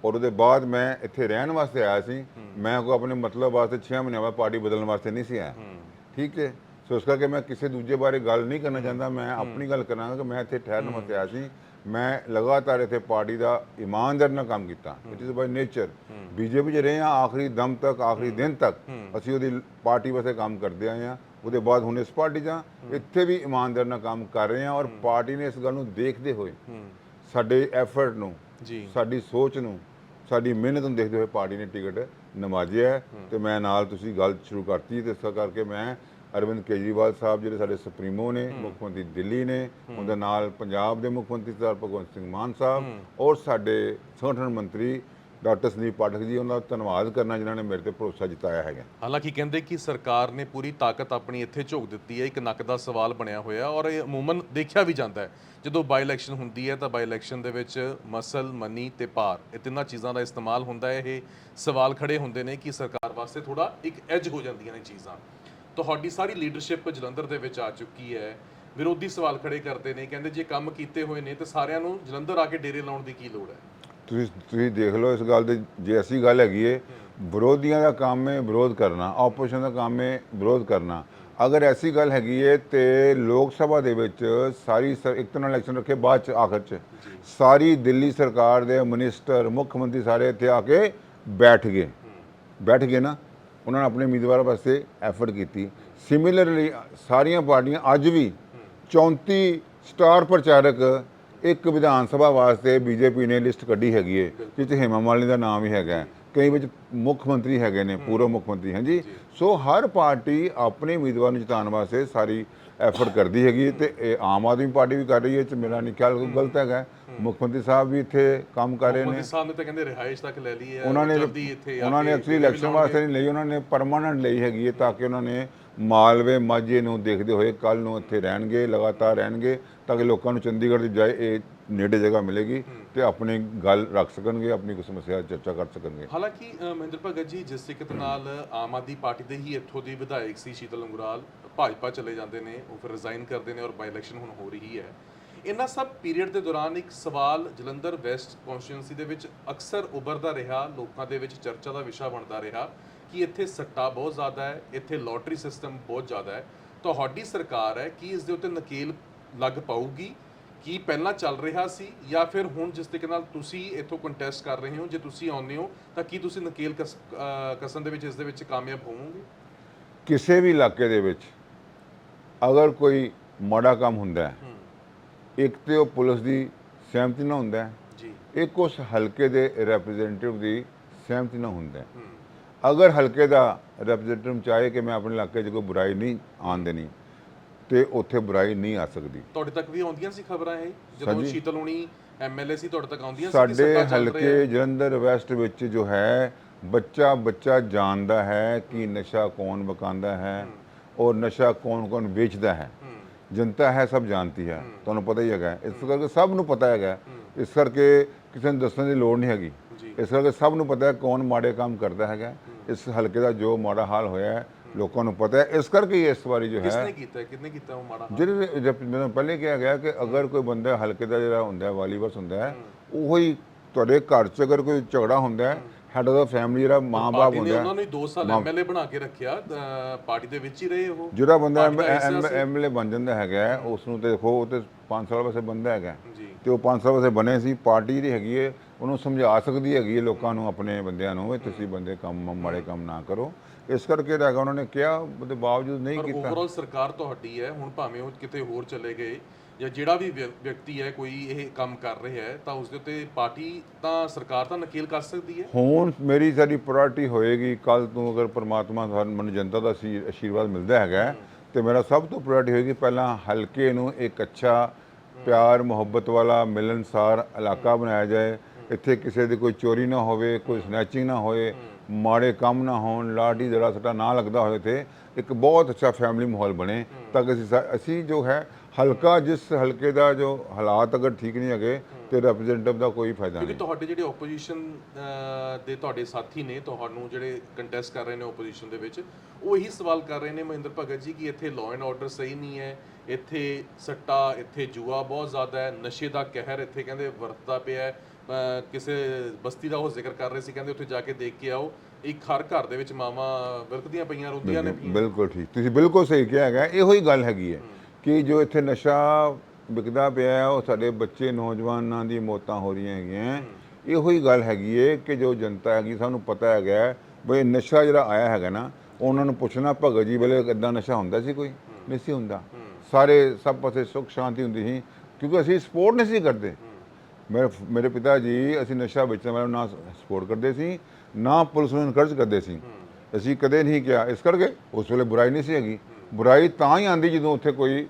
ਔਰ ਉਹਦੇ ਬਾਅਦ ਮੈਂ ਇੱਥੇ ਰਹਿਣ ਵਾਸਤੇ ਆਇਆ ਸੀ। ਮੈਂ ਕੋਈ ਆਪਣੇ ਮਤਲਬ ਵਾਸਤੇ 6 ਮਹੀਨਿਆਂ ਬਾਅਦ ਪਾਰਟੀ ਬਦਲਣ ਵਾਸਤੇ ਨਹੀਂ ਸੀ ਆਇਆ। ਠੀਕ ਹੈ? ਸੋ ਇਸ ਕਰਕੇ ਮੈਂ ਕਿਸੇ ਦੂਜੇ ਬਾਰੇ ਗੱਲ ਨਹੀਂ ਕਰਨਾ ਚਾਹੁੰਦਾ। ਮੈਂ ਆਪਣੀ ਗੱਲ ਕਰਾਂਗਾ ਕਿ ਮੈਂ ਇੱਥੇ ਠਹਿਰਨ ਵਾਸਤੇ ਆਇਆ ਸੀ। ਮੈਂ ਲਗਾਤਾਰ ਇੱਥੇ ਪਾਰਟੀ ਦਾ ਇਮਾਨਦਾਰ ਨਾਲ ਕੰਮ ਕੀਤਾ। It is by nature BJP 'ਚ ਰਹੇ ਹਾਂ ਆਖਰੀ ਦਮ ਤੱਕ ਆਖਰੀ ਦਿਨ ਤੱਕ ਅਸੀਂ ਉਹਦੀ ਪਾਰਟੀ ਵਾਸਤੇ ਕੰਮ ਕਰਦੇ ਆਏ ਹਾਂ। ਉਹਦੇ ਬਾਅਦ ਹੁਣ ਇਸ ਪਾਰਟੀ 'ਚ ਹਾਂ। ਇੱਥੇ ਵੀ ਇਮਾਨਦਾਰ ਨਾਲ ਕੰਮ ਕਰ ਰਹੇ ਹਾਂ ਔਰ ਪਾਰਟੀ ਨੇ ਇਸ ਗੱਲ ਨੂੰ ਦੇਖਦੇ ਹੋਏ ਸਾਡੇ ਐਫਰਟ ਨੂੰ
ਜੀ।
ਸਾਡੀ ਸੋਚ ਨੂੰ ਸਾਡੀ ਮਿਹਨਤ ਨੂੰ ਦੇਖਦੇ ਹੋਏ ਪਾਰਟੀ ਨੇ ਟਿਕਟ ਨਵਾਜਿਆ ਤੇ ਮੈਂ ਨਾਲ ਤੁਸੀਂ ਗੱਲ ਸ਼ੁਰੂ ਕਰਤੀ ਤੇ ਇਸ ਕਰਕੇ ਮੈਂ ਅਰਵਿੰਦ ਕੇਜਰੀਵਾਲ ਸਾਹਿਬ ਜਿਹੜੇ ਸਾਡੇ ਸੁਪਰੀਮੋ ਨੇ ਮੁੱਖ ਮੰਤਰੀ ਦਿੱਲੀ ਨੇ ਉਹਦੇ ਨਾਲ ਪੰਜਾਬ ਦੇ ਮੁੱਖ ਮੰਤਰੀ ਸਰਦਾਰ ਭਗਵੰਤ ਸਿੰਘ ਮਾਨ ਸਾਹਿਬ ਔਰ ਸਾਡੇ ਸੰਗਠਨ ਮੰਤਰੀ ਡਾਕਟਰ ਸੰਦੀਪ ਪਾਠਕ ਜੀ, ਉਹਨਾਂ ਦਾ ਧੰਨਵਾਦ ਕਰਨਾ ਜਿਨ੍ਹਾਂ ਨੇ ਮੇਰੇ ਤੇ ਭਰੋਸਾ ਜਤਾਇਆ ਹੈਗਾ।
ਹਾਲਾਂਕਿ ਕਹਿੰਦੇ ਕਿ ਸਰਕਾਰ ਨੇ ਪੂਰੀ ਤਾਕਤ ਆਪਣੀ ਇੱਥੇ ਝੋਕ ਦਿੱਤੀ ਹੈ, ਇੱਕ ਨੱਕ ਦਾ ਸਵਾਲ ਬਣਿਆ ਹੋਇਆ ਔਰ ਇਹ ਅਮੂਮਨ ਦੇਖਿਆ ਵੀ ਜਾਂਦਾ ਹੈ। ਜਦੋਂ ਬਾਈ ਇਲੈਕਸ਼ਨ ਹੁੰਦੀ ਹੈ ਤਾਂ ਬਾਈ ਇਲੈਕਸ਼ਨ ਦੇ ਵਿੱਚ ਮਸਲ, ਮਨੀ ਤੇ ਪਾਰ ਇਹ ਤਿੰਨਾਂ ਚੀਜ਼ਾਂ ਦਾ ਇਸਤੇਮਾਲ ਹੁੰਦਾ ਹੈ। ਇਹ ਸਵਾਲ ਖੜੇ ਹੁੰਦੇ ਨੇ ਕਿ ਸਰਕਾਰ ਵਾਸਤੇ ਥੋੜਾ ਇੱਕ ਐਜ ਹੋ ਜਾਂਦੀਆਂ ਨੇ ਚੀਜ਼ਾਂ। ਤੁਹਾਡੀ ਸਾਰੀ ਲੀਡਰਸ਼ਿਪ ਜਲੰਧਰ ਦੇ ਵਿੱਚ ਆ ਚੁੱਕੀ ਹੈ। ਵਿਰੋਧੀ ਸਵਾਲ ਖੜੇ ਕਰਦੇ ਨੇ, ਕਹਿੰਦੇ ਜੇ ਕੰਮ ਕੀਤੇ ਹੋਏ ਨੇ ਤਾਂ ਸਾਰਿਆਂ ਨੂੰ ਜਲੰਧਰ ਆ ਕੇ ਡੇਰੇ ਲਾਉਣ ਦੀ ਕੀ ਲੋੜ ਹੈ?
ਤੁਸੀਂ ਤੁਸੀਂ ਦੇਖ ਲਓ ਇਸ ਗੱਲ ਦੇ ਜੇ ਐਸੀ ਗੱਲ ਹੈਗੀ ਏ, ਵਿਰੋਧੀਆਂ ਦਾ ਕੰਮ ਹੈ ਵਿਰੋਧ ਕਰਨਾ ਆਪੋਜੀਸ਼ਨ ਦਾ ਕੰਮ ਹੈ ਵਿਰੋਧ ਕਰਨਾ। ਅਗਰ ਐਸੀ ਗੱਲ ਹੈਗੀ ਏ ਤੇ ਲੋਕ ਸਭਾ ਦੇ ਵਿੱਚ ਸਾਰੀ ਸ- ਇੱਕ ਤਰ੍ਹਾਂ ਇਲੈਕਸ਼ਨ ਰੱਖੇ ਬਾਅਦ ਚ, ਆਖਰ ਚ। ਸਾਰੀ ਦਿੱਲੀ ਸਰਕਾਰ ਦੇ ਮਿਨਿਸਟਰ ਮੁੱਖ ਮੰਤਰੀ ਸਾਰੇ ਇੱਥੇ ਆ ਕੇ ਬੈਠ ਗਏ। ਬੈਠ ਗਏ ਨਾ। ਉਹਨਾਂ ਨੇ ਆਪਣੇ ਉਮੀਦਵਾਰ ਵਾਸਤੇ ਐਫਰਟ ਕੀਤੀ। ਸਿਮਿਲਰਲੀ ਸਾਰੀਆਂ ਪਾਰਟੀਆਂ ਅੱਜ ਵੀ 34 ਸਟਾਰ ਪ੍ਰਚਾਰਕ ਇੱਕ ਵਿਧਾਨ ਸਭਾ ਵਾਸਤੇ ਬੀਜੇਪੀ ਨੇ ਲਿਸਟ ਕੱਢੀ ਹੈਗੀ ਏ ਜਿਸ 'ਚ ਹੇਮਾ ਮਾਲਿਨੀ ਦਾ ਨਾਮ ਵੀ ਹੈਗਾ ਹੈ। ਕਈ ਵਿੱਚ ਮੁੱਖ ਮੰਤਰੀ ਹੈਗੇ ਨੇ ਪੂਰਵ ਮੁੱਖ ਮੰਤਰੀ ਹਾਂਜੀ ਸੋ ਹਰ ਪਾਰਟੀ ਆਪਣੇ ਉਮੀਦਵਾਰ ਨੂੰ ਜਿਤਾਉਣ ਵਾਸਤੇ ਸਾਰੀ ਐਫਰਟ ਕਰਦੀ ਹੈਗੀ ਤੇ ਇਹ ਆਮ ਆਦਮੀ ਪਾਰਟੀ ਵੀ ਕਰ ਰਹੀ ਹੈ ਇਹ 'ਚ ਮੇਰਾ ਨਹੀਂ ਖਿਆਲ ਕੋਈ ਗਲਤ ਹੈਗਾ ਮੁੱਖ ਮੰਤਰੀ ਸਾਹਿਬ ਵੀ ਇੱਥੇ ਕੰਮ ਕਰ ਰਹੇ ਨੇ
ਮੋਦੀ ਸਾਹਿਬ ਨੇ ਤਾਂ ਕਹਿੰਦੇ ਰਿਹਾਇਸ਼ ਤੱਕ ਲੈ ਲਈ ਹੈ
ਉਹਨਾਂ ਨੇ
ਜਲਦੀ ਇੱਥੇ ਆ
ਉਹਨਾਂ ਨੇ
ਕੇ
ਐਕਚੁਅਲੀ ਇਲੈਕਸ਼ਨ। ਵਾਸਤੇ ਨਹੀਂ ਲਈ ਉਹਨਾਂ ਨੇ ਪਰਮਾਨੈਂਟ ਲਈ ਹੈਗੀ ਹੈ ਤਾਂ ਕਿ ਉਹਨਾਂ ਨੇ ਮਾਲਵੇ ਮਾਝੇ ਨੂੰ ਦੇਖਦੇ ਹੋਏ ਕੱਲ ਨੂੰ ਇੱਥੇ ਰਹਿਣਗੇ ਲਗਾਤਾਰ ਰਹਿਣਗੇ ਤਾਂ ਕਿ ਲੋਕਾਂ ਨੂੰ ਚੰਡੀਗੜ੍ਹ ਦੀ ਜਾਏ ਇਹ ਨੇੜੇ ਜਗ੍ਹਾ ਮਿਲੇਗੀ ਤੇ ਆਪਣੀ ਗੱਲ ਰੱਖ ਸਕਣਗੇ ਆਪਣੀ ਕੋਈ ਸਮੱਸਿਆ ਚਰਚਾ ਕਰ ਸਕਣਗੇ।
ਹਾਲਾਂਕਿ ਮਹਿੰਦਰ ਭਗਤ ਜੀ ਜਿਸ ਦੇ ਨਾਲ ਆਮ ਆਦਮੀ ਪਾਰਟੀ ਦੇ ਹੀ ਇੱਥੋਂ ਦੀ ਵਿਧਾਇਕ ਸੀ ਸ਼ੀਤਲ ਉਂਗਰਾਲ ਭਾਜਪਾ ਚਲੇ ਜਾਂਦੇ ਨੇ ਉਹ ਫਿਰ ਰਿਜ਼ਾਈਨ ਕਰਦੇ ਨੇ ਔਰ ਬਾਈ ਇਲੈਕਸ਼ਨ ਹੁਣ ਹੋ ਰਹੀ ਹੈ। ਇਹਨਾਂ ਸਭ ਪੀਰੀਅਡ ਦੇ ਦੌਰਾਨ ਇੱਕ ਸਵਾਲ ਜਲੰਧਰ ਵੈਸਟ ਕਨਸਟੀਟਿਊਂਸੀ ਦੇ ਵਿੱਚ ਅਕਸਰ ਉੱਭਰਦਾ ਰਿਹਾ ਲੋਕਾਂ ਦੇ ਵਿੱਚ ਚਰਚਾ ਦਾ ਵਿਸ਼ਾ ਬਣਦਾ ਰਿਹਾ। ਕਿ ਇੱਥੇ ਸੱਟਾ ਬਹੁਤ ਜ਼ਿਆਦਾ ਹੈ ਇੱਥੇ ਲੋਟਰੀ ਸਿਸਟਮ ਬਹੁਤ ਜ਼ਿਆਦਾ ਹੈ। ਤੁਹਾਡੀ ਸਰਕਾਰ ਹੈ ਕੀ ਇਸ ਦੇ ਉੱਤੇ ਨਕੇਲ ਲੱਗ ਪਾਊਗੀ ਕੀ ਪਹਿਲਾਂ ਚੱਲ ਰਿਹਾ ਸੀ ਜਾਂ ਫਿਰ ਹੁਣ ਜਿਸ ਤਰੀਕੇ ਨਾਲ ਤੁਸੀਂ ਇੱਥੋਂ ਕੰਟੈਸਟ ਕਰ ਰਹੇ ਹੋ ਜੇ ਤੁਸੀਂ ਆਉਂਦੇ ਹੋ ਤਾਂ ਕੀ ਤੁਸੀਂ ਨਕੇਲ ਕਸ- ਅਹ ਕਸਣ ਦੇ ਵਿੱਚ ਇਸ ਦੇ ਵਿੱਚ ਕਾਮਯਾਬ ਹੋਵੋਗੇ?
ਕਿਸੇ ਵੀ ਇਲਾਕੇ ਦੇ ਵਿੱਚ ਅਗਰ ਕੋਈ ਮਾੜਾ ਕੰਮ ਹੁੰਦਾ ਹੈ ਇੱਕ ਤੇ ਉਹ ਪੁਲਿਸ ਦੀ ਸਹਿਮਤੀ ਨਾਲ ਹੁੰਦਾ ਹੈ
ਜੀ।
ਇੱਕ ਉਸ ਹਲਕੇ ਦੇ ਰਿਪਰੈਜ਼ੈਂਟੇਟਿਵ ਦੀ ਸਹਿਮਤੀ ਨਾਲ ਹੁੰਦਾ ਹੂੰ। ਅਗਰ ਹਲਕੇ ਦਾ ਰਿਪਰੈਜ਼ੈਂਟੇਟਿਵ ਚਾਹੇ ਕਿ ਮੈਂ ਆਪਣੇ ਇਲਾਕੇ 'ਚ ਕੋਈ ਬੁਰਾਈ ਨਹੀਂ ਆਉਣ ਦੇਣੀ ਤੇ ਉੱਥੇ ਬੁਰਾਈ ਨਹੀਂ ਆ ਸਕਦੀ।
ਤੁਹਾਡੇ ਤੱਕ ਵੀ ਆਉਂਦੀਆਂ ਸੀ ਖਬਰਾਂ ਇਹ? ਜਦੋਂ
ਹਾਂਜੀ।
ਸ਼ੀਤਲ ਹੁਣੀ ਐਮਐਲਏ ਸੀ ਤੁਹਾਡੇ ਤੱਕ ਆਉਂਦੀਆਂ ਸੀ ਕਿ
ਸਾਡੇ
ਸੱਟਾ ਚੱਲ ਰਿਹਾ
ਹਲਕੇ? ਜਲੰਧਰ ਵੈਸਟ ਵਿੱਚ ਜੋ ਹੈ ਬੱਚਾ ਬੱਚਾ ਜਾਣਦਾ ਹੈ ਕਿ ਨਸ਼ਾ ਕੌਣ ਬਕਾਉਂਦਾ ਹੈ ਔਰ ਨਸ਼ਾ ਕੌਣ ਕੌਣ ਵੇਚਦਾ ਹੈ।
ਹੂੰ।
ਜਨਤਾ ਹੈ ਸਭ ਜਾਣਦੀ ਹੈ। ਤੁਹਾਨੂੰ ਪਤਾ ਹੀ ਹੈਗਾ। ਇਸ ਕਰਕੇ ਸਭ ਨੂੰ ਪਤਾ ਹੈਗਾ। ਇਸ ਕਰਕੇ ਕਿਸੇ ਨੂੰ ਦੱਸਣ ਦੀ ਲੋੜ ਨਹੀਂ ਹੈਗੀ। ਇਸ ਕਰਕੇ ਸਭ ਨੂੰ ਪਤਾ ਹੈ ਕੌਣ ਮਾੜੇ ਕੰਮ ਕਰਦਾ ਹੈਗਾ ਇਸ ਹਲਕੇ ਦਾ ਜੋ ਮਾੜਾ ਹਾਲ ਹੋਇਆ ਹੈ ਲੋਕਾਂ ਨੂੰ ਪਤਾ ਹੈ। ਇਸ ਕਰਕੇ ਇਸ ਵਾਰੀ ਜੋ ਹੈ
ਕਿਸਨੇ ਕੀਤਾ ਹੈ? ਕਿਹਨੇ ਕੀਤਾ ਉਹ ਮਾੜਾ?
ਜਿਹੜੇ ਜਦ ਮੈਨੂੰ ਪਹਿਲੇ ਕਿਹਾ ਗਿਆ ਕਿ ਅਗਰ ਕੋਈ ਬੰਦਾ ਹਲਕੇ ਦਾ ਜਿਹੜਾ ਹੁੰਦਾ ਹੈ ਵਾਲੀ ਬਸ ਹੁੰਦਾ ਹੈ ਉਹ ਹੀ ਤੁਹਾਡੇ ਘਰ 'ਚ ਅਗਰ ਕੋਈ ਝਗੜਾ ਹੁੰਦਾ ਹੈ ਹੈਡ ਆਫ ਦਾ ਫੈਮਿਲੀ ਜਿਹੜਾ ਮਾਂ-ਬਾਪ ਹੁੰਦਾ ਹੈ
ਉਹਨਾਂ ਨੂੰ 2 ਸਾਲ ਐਮਐਲਏ ਬਣਾ ਕੇ ਰੱਖਿਆ ਪਾਰਟੀ ਦੇ ਵਿੱਚ ਹੀ ਰਹੇ ਉਹ।
ਜਿਹੜਾ ਬੰਦਾ। ਐਮਐਲਏ ਬਣ ਜਾਂਦਾ ਹੈਗਾ ਉਸ ਨੂੰ ਤੇ ਦੇਖੋ ਉਹ ਤੇ 5 ਸਾਲ ਵਾਸਤੇ ਬੰਦਾ ਹੈਗਾ ਤੇ ਉਹ 5 ਸਾਲ ਵਾਸਤੇ ਬਣੇ ਸੀ ਪਾਰਟੀ ਜਿਹੜੀ ਹੈਗੀ ਹੈ ਉਹਨੂੰ ਸਮਝਾ ਸਕਦੀ ਹੈਗੀ ਹੈ ਲੋਕਾਂ ਨੂੰ ਆਪਣੇ ਬੰਦਿਆਂ ਨੂੰ ਵੀ ਤੁਸੀਂ ਬੰਦੇ ਕੰਮ ਮਾੜੇ ਕੰਮ ਨਾ ਕਰੋ। ਇਸ ਕਰਕੇ ਹੈਗਾ ਉਹਨਾਂ ਨੇ ਕਿਹਾ ਉਹਦੇ ਬਾਵਜੂਦ ਨਹੀਂ
ਪਰ
ਕੀਤਾ।
ਓਵਰਆਲ ਸਰਕਾਰ ਤੁਹਾਡੀ ਹੈ ਹੁਣ ਭਾਵੇਂ ਉਹ ਕਿਤੇ ਹੋਰ ਚਲੇ ਗਏ ਜਾਂ ਜਿਹੜਾ ਵੀ ਵਿਅ- ਵਿਅਕਤੀ ਹੈ ਕੋਈ ਇਹ ਕੰਮ ਕਰ ਰਿਹਾ ਹੈ ਤਾਂ ਉਸ ਦੇ ਉੱਤੇ ਪਾਰਟੀ ਤਾਂ ਸਰਕਾਰ ਤਾਂ ਨਕੇਲ ਕਰ ਸਕਦੀ ਹੈ?
ਹੁਣ ਮੇਰੀ ਸਾਡੀ ਪ੍ਰਾਇੋਰਟੀ ਹੋਏਗੀ ਕੱਲ ਤੋਂ ਅਗਰ ਪ੍ਰਮਾਤਮਾ ਸਾਨੂੰ ਮੈਨੂੰ ਜਨਤਾ ਦਾ ਅਸ਼ੀ- ਆਸ਼ੀਰਵਾਦ ਮਿਲਦਾ ਹੈਗਾ ਹੈ, ਤੇ ਮੇਰਾ ਸਭ ਤੋਂ ਪ੍ਰਾਇੋਰਟੀ ਹੋਏਗੀ ਪਹਿਲਾਂ ਹਲਕੇ ਨੂੰ ਇੱਕ ਅੱਛਾ ਪਿਆਰ ਮੁਹੱਬਤ ਵਾਲਾ ਮਿਲਨਸਾਰ ਇਲਾਕਾ ਬਣਾਇਆ ਜਾਏ ਇੱਥੇ ਕਿਸੇ ਦੀ ਕੋਈ ਚੋਰੀ ਨਾ ਹੋਵੇ ਕੋਈ ਸਨੈਚਿੰਗ ਨਾ ਹੋਏ ਮਾੜੇ ਕੰਮ ਨਾ ਹੋਣ ਲਾਡੀ ਜੜਾ ਸੱਟਾ ਨਾ ਲੱਗਦਾ ਹੋਏ ਤੇ ਇੱਕ ਬਹੁਤ ਅੱਛਾ ਫੈਮਿਲੀ ਮਾਹੌਲ ਬਣੇ। ਤਾਂ ਕਿ ਅਸੀਂ ਅਸੀਂ ਜੋ ਹੈ ਹਲਕਾ ਜਿਸ ਹਲਕੇ ਦਾ ਜੋ ਹਾਲਾਤ ਅਗਰ ਠੀਕ ਨਹੀਂ ਹੈਗੇ ਤੇ ਰਿਪਰੈਜ਼ੈਂਟੇਟਿਵ ਦਾ ਕੋਈ ਫਾਇਦਾ
ਕਿਉਂਕਿ
ਨਹੀਂ।
ਤੁਹਾਡੇ ਜਿਹੜੇ ਆਪੋਜੀਸ਼ਨ ਦੇ ਤੁਹਾਡੇ ਸਾਥੀ ਨੇ ਤੁਹਾਨੂੰ ਜਿਹੜੇ ਕੰਟੈਸਟ ਕਰ ਰਹੇ ਨੇ ਆਪੋਜੀਸ਼ਨ ਦੇ ਵਿੱਚ ਉਹ ਇਹੀ ਸਵਾਲ ਕਰ ਰਹੇ ਨੇ ਮਹਿੰਦਰ ਭਗਤ ਜੀ ਕਿ ਇੱਥੇ ਲਾਅ ਐਂਡ ਆਰਡਰ ਸਹੀ ਨਹੀਂ ਹੈ ਇੱਥੇ ਸੱਟਾ ਇੱਥੇ ਜੂਆ ਬਹੁਤ ਜ਼ਿਆਦਾ ਹੈ। ਨਸ਼ੇ ਦਾ ਕਹਿਰ ਇੱਥੇ ਕਹਿੰਦੇ ਵਰਤਦਾ ਪਿਆ ਹੈ। ਕਿਸੇ ਬਸਤੀ ਦਾ ਉਹ ਜ਼ਿਕਰ ਕਰ ਰਹੇ ਸੀ ਕਹਿੰਦੇ ਉੱਥੇ ਜਾ ਕੇ ਦੇਖ ਕੇ ਆਓ। ਇੱਕ ਹਰ ਘਰ ਦੇ ਵਿੱਚ ਮਾਵਾਂ ਵਿਰਕਦੀਆਂ ਪਈਆਂ ਰੋਂਦੀਆਂ ਨੇ ਪਈਆਂ।
ਬਿਲਕੁਲ ਠੀਕ। ਤੁਸੀਂ ਬਿਲਕੁਲ ਸਹੀ ਕਿਹਾ ਹੈਗਾ। ਇਹੋ ਹੀ ਗੱਲ ਹੈਗੀ ਹੈ ਕਿ ਜੋ ਇੱਥੇ ਨਸ਼ਾ ਵਿਕਦਾ ਪਿਆ ਹੈ, ਉਹ ਸਾਡੇ ਬੱਚੇ ਨੌਜਵਾਨਾਂ ਦੀ ਮੌਤਾਂ ਹੋ ਰਹੀਆਂ ਹੈਗੀਆਂ। ਇਹੋ ਹੀ ਗੱਲ ਹੈਗੀ ਹੈ ਕਿ ਜੋ ਜਨਤਾ ਹੈਗੀ ਸਾਨੂੰ ਪਤਾ ਹੈਗਾ ਬਈ ਨਸ਼ਾ ਜਿਹੜਾ ਆਇਆ ਹੈਗਾ ਨਾ ਉਹਨਾਂ ਨੂੰ ਪੁੱਛਣਾ ਭਗਤ ਜੀ ਵੇਲੇ ਇਦਾਂ ਨਸ਼ਾ ਹੁੰਦਾ ਸੀ ਕੋਈ? ਨਹੀਂ ਸੀ ਹੁੰਦਾ। ਸਾਰੇ ਸਭ ਪਾਸੇ ਸੁੱਖ ਸ਼ਾਂਤੀ ਹੁੰਦੀ ਸੀ ਕਿਉਂਕਿ ਅਸੀਂ ਸਪੋਰਟ ਨਹੀਂ ਸੀ ਕਰਦੇ। ਮੇਰੇ ਮੇਰੇ ਪਿਤਾ ਜੀ ਅਸੀਂ ਨਸ਼ਾ ਵੇਚਣ ਵਾਲਿਆਂ ਨੂੰ ਨਾ ਸਪੋਰਟ ਕਰਦੇ ਸੀ ਨਾ ਪੁਲਿਸ ਨੂੰ ਇਨਕਰਜ ਕਰਦੇ ਸੀ। ਅਸੀਂ ਕਦੇ ਨਹੀਂ ਕਿਹਾ ਇਸ ਕਰਕੇ ਉਸ ਵੇਲੇ ਬੁਰਾਈ ਨਹੀਂ ਸੀ ਹੈਗੀ। ਬੁਰਾਈ ਤਾਂ ਹੀ ਆਂਦੀ ਜਦੋਂ ਉੱਥੇ ਕੋਈ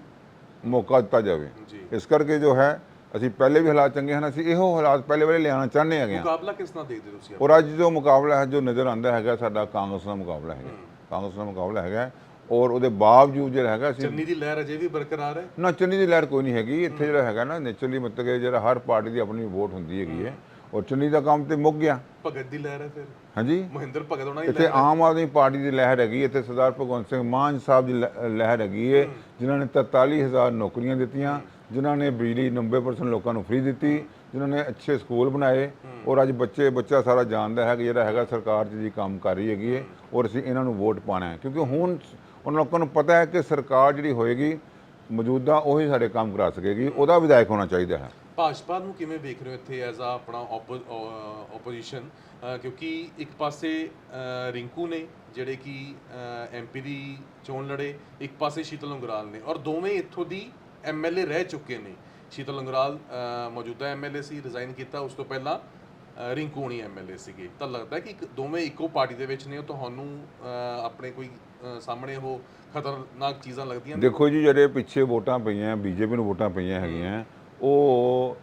ਮੌਕਾ ਦਿੱਤਾ ਜਾਵੇ। ਇਸ ਕਰਕੇ ਜੋ ਹੈ ਅਸੀਂ ਪਹਿਲੇ ਵੀ ਹਾਲਾਤ ਚੰਗੇ ਹਨ ਅਸੀਂ ਇਹੋ ਹਾਲਾਤ ਪਹਿਲੇ ਵਾਲੇ ਲਿਆਉਣਾ ਚਾਹੁੰਦੇ ਹੈਗੇ ਹਾਂ।
ਮੁਕਾਬਲਾ ਕਿਸ ਨਾਲ ਦੇਖਦੇ ਤੁਸੀਂ
ਔਰ ਅੱਜ ਜੋ ਮੁਕਾਬਲਾ ਹੈ ਜੋ ਨਜ਼ਰ ਆਉਂਦਾ ਹੈਗਾ ਸਾਡਾ ਕਾਂਗਰਸ ਦਾ ਮੁਕਾਬਲਾ ਹੈਗਾ। ਕਾਂਗਰਸ ਦਾ ਮੁਕਾਬਲਾ ਹੈਗਾ ਔਰ ਉਹਦੇ ਬਾਵਜੂਦ ਜਿਹੜਾ ਹੈਗਾ ਅਸੀਂ
ਚੰਨੀ ਦੀ ਲਹਿਰ ਅਜੇ ਵੀ ਬਰਕਰਾਰ ਹੈ?
ਨਾ ਚੰਨੀ ਦੀ ਲਹਿਰ ਕੋਈ ਨਹੀਂ ਹੈਗੀ। ਇੱਥੇ ਜਿਹੜਾ ਹੈਗਾ ਨਾ ਨੇਚਰਲੀ ਮਤਲਬ ਕਿ ਜਿਹੜਾ ਹਰ ਪਾਰਟੀ ਦੀ ਆਪਣੀ ਵੋਟ ਹੁੰਦੀ ਹੈਗੀ ਹੈ। ਔਰ ਚੰਨੀ ਦਾ ਕੰਮ ਤੇ ਮੁੱਕ ਗਿਆ।
ਭਗਤ ਦੀ ਲਹਿਰ ਹੈ ਫਿਰ।
ਹਾਂਜੀ?
ਮਹਿੰਦਰ ਭਗਤ ਉਹਨਾਂ ਦੀ
ਇੱਥੇ ਆਮ ਆਦਮੀ ਪਾਰਟੀ ਦੀ ਲਹਿਰ ਹੈਗੀ ਇੱਥੇ ਸਰਦਾਰ ਭਗਵੰਤ ਸਿੰਘ ਮਾਨ ਸਾਹਿਬ ਦੀ ਲਹਿਰ ਹੈਗੀ ਹੈ। ਜਿਨ੍ਹਾਂ ਨੇ 43000 ਨੌਕਰੀਆਂ ਦਿੱਤੀਆਂ। ਜਿਨ੍ਹਾਂ ਨੇ ਬਿਜਲੀ 90% ਲੋਕਾਂ ਨੂੰ ਫ੍ਰੀ ਦਿੱਤੀ। ਜਿਨ੍ਹਾਂ ਨੇ ਅੱਛੇ ਸਕੂਲ ਬਣਾਏ। ਔਰ ਅੱਜ ਬੱਚੇ ਬੱਚਾ ਸਾਰਾ ਜਾਣਦਾ ਹੈ ਕਿ ਜਿਹੜਾ ਹੈਗਾ ਸਰਕਾਰ ਜੀ ਕੰਮ ਕਰ ਰਹੀ ਹੈਗੀ ਹੈ। ਔਰ ਅਸੀਂ ਇਹਨਾਂ ਨੂੰ ਵੋਟ ਪਾਣਾ ਹੈ। ਕਿਉਂਕਿ ਹੁਣ ਉਹਨਾਂ ਲੋਕਾਂ ਨੂੰ ਪਤਾ ਹੈ ਕਿ ਸਰਕਾਰ ਜਿਹੜੀ ਹੋਏਗੀ ਮੌਜੂਦਾ ਉਹੀ ਸਾਡੇ ਕੰਮ ਕਰਾ ਸਕੇਗੀ ਉਹਦਾ ਵਿਧਾਇਕ ਹੋਣਾ ਚਾਹੀਦਾ ਹੈ।
ਭਾਜਪਾ ਨੂੰ ਕਿਵੇਂ ਵੇਖ ਰਹੇ ਹੋ ਇੱਥੇ ਐਜ਼ ਆ ਆਪਣਾ ਆਪੋਜੀਸ਼ਨ ਕਿਉਂਕਿ ਇੱਕ ਪਾਸੇ ਰਿੰਕੂ ਨੇ ਜਿਹੜੇ ਕਿ ਐਮਪੀ ਦੀ ਚੋਣ ਲੜੇ ਇੱਕ ਪਾਸੇ ਸ਼ੀਤਲ ਉਂਗਰਾਲ ਨੇ ਔਰ ਦੋਵੇਂ ਇੱਥੋਂ ਦੀ ਐਮਐਲਏ ਰਹਿ ਚੁੱਕੇ ਨੇ। ਸ਼ੀਤਲ ਉਂਗਰਾਲ ਅਹ, ਮੌਜੂਦਾ ਐਮਐਲਏ ਸੀ ਰਿਜ਼ਾਈਨ ਕੀਤਾ ਉਸ ਤੋਂ ਪਹਿਲਾਂ ਰਿੰਕੂ ਹੋਣੀ ਐਮਐਲਏ ਸੀਗੇ। ਤਾਂ ਲੱਗਦਾ ਕਿ ਇੱਕ- ਦੋਵੇਂ ਇੱਕੋ ਪਾਰਟੀ ਦੇ ਵਿੱਚ ਨੇ ਉਹ ਤੁਹਾਨੂੰ ਆਪਣੇ ਕੋਈ ਅ, ਸਾਹਮਣੇ ਉਹ ਖਤਰਨਾਕ ਚੀਜ਼ਾਂ ਲੱਗਦੀਆਂ ਨੇ।
ਦੇਖੋ ਜੀ ਜਿਹੜੇ ਪਿੱਛੇ ਵੋਟਾਂ ਪਈਆਂ ਬੀਜੇਪੀ ਨੂੰ ਵੋਟਾਂ ਪਈਆਂ ਹੈਗੀਆਂ ਉਹ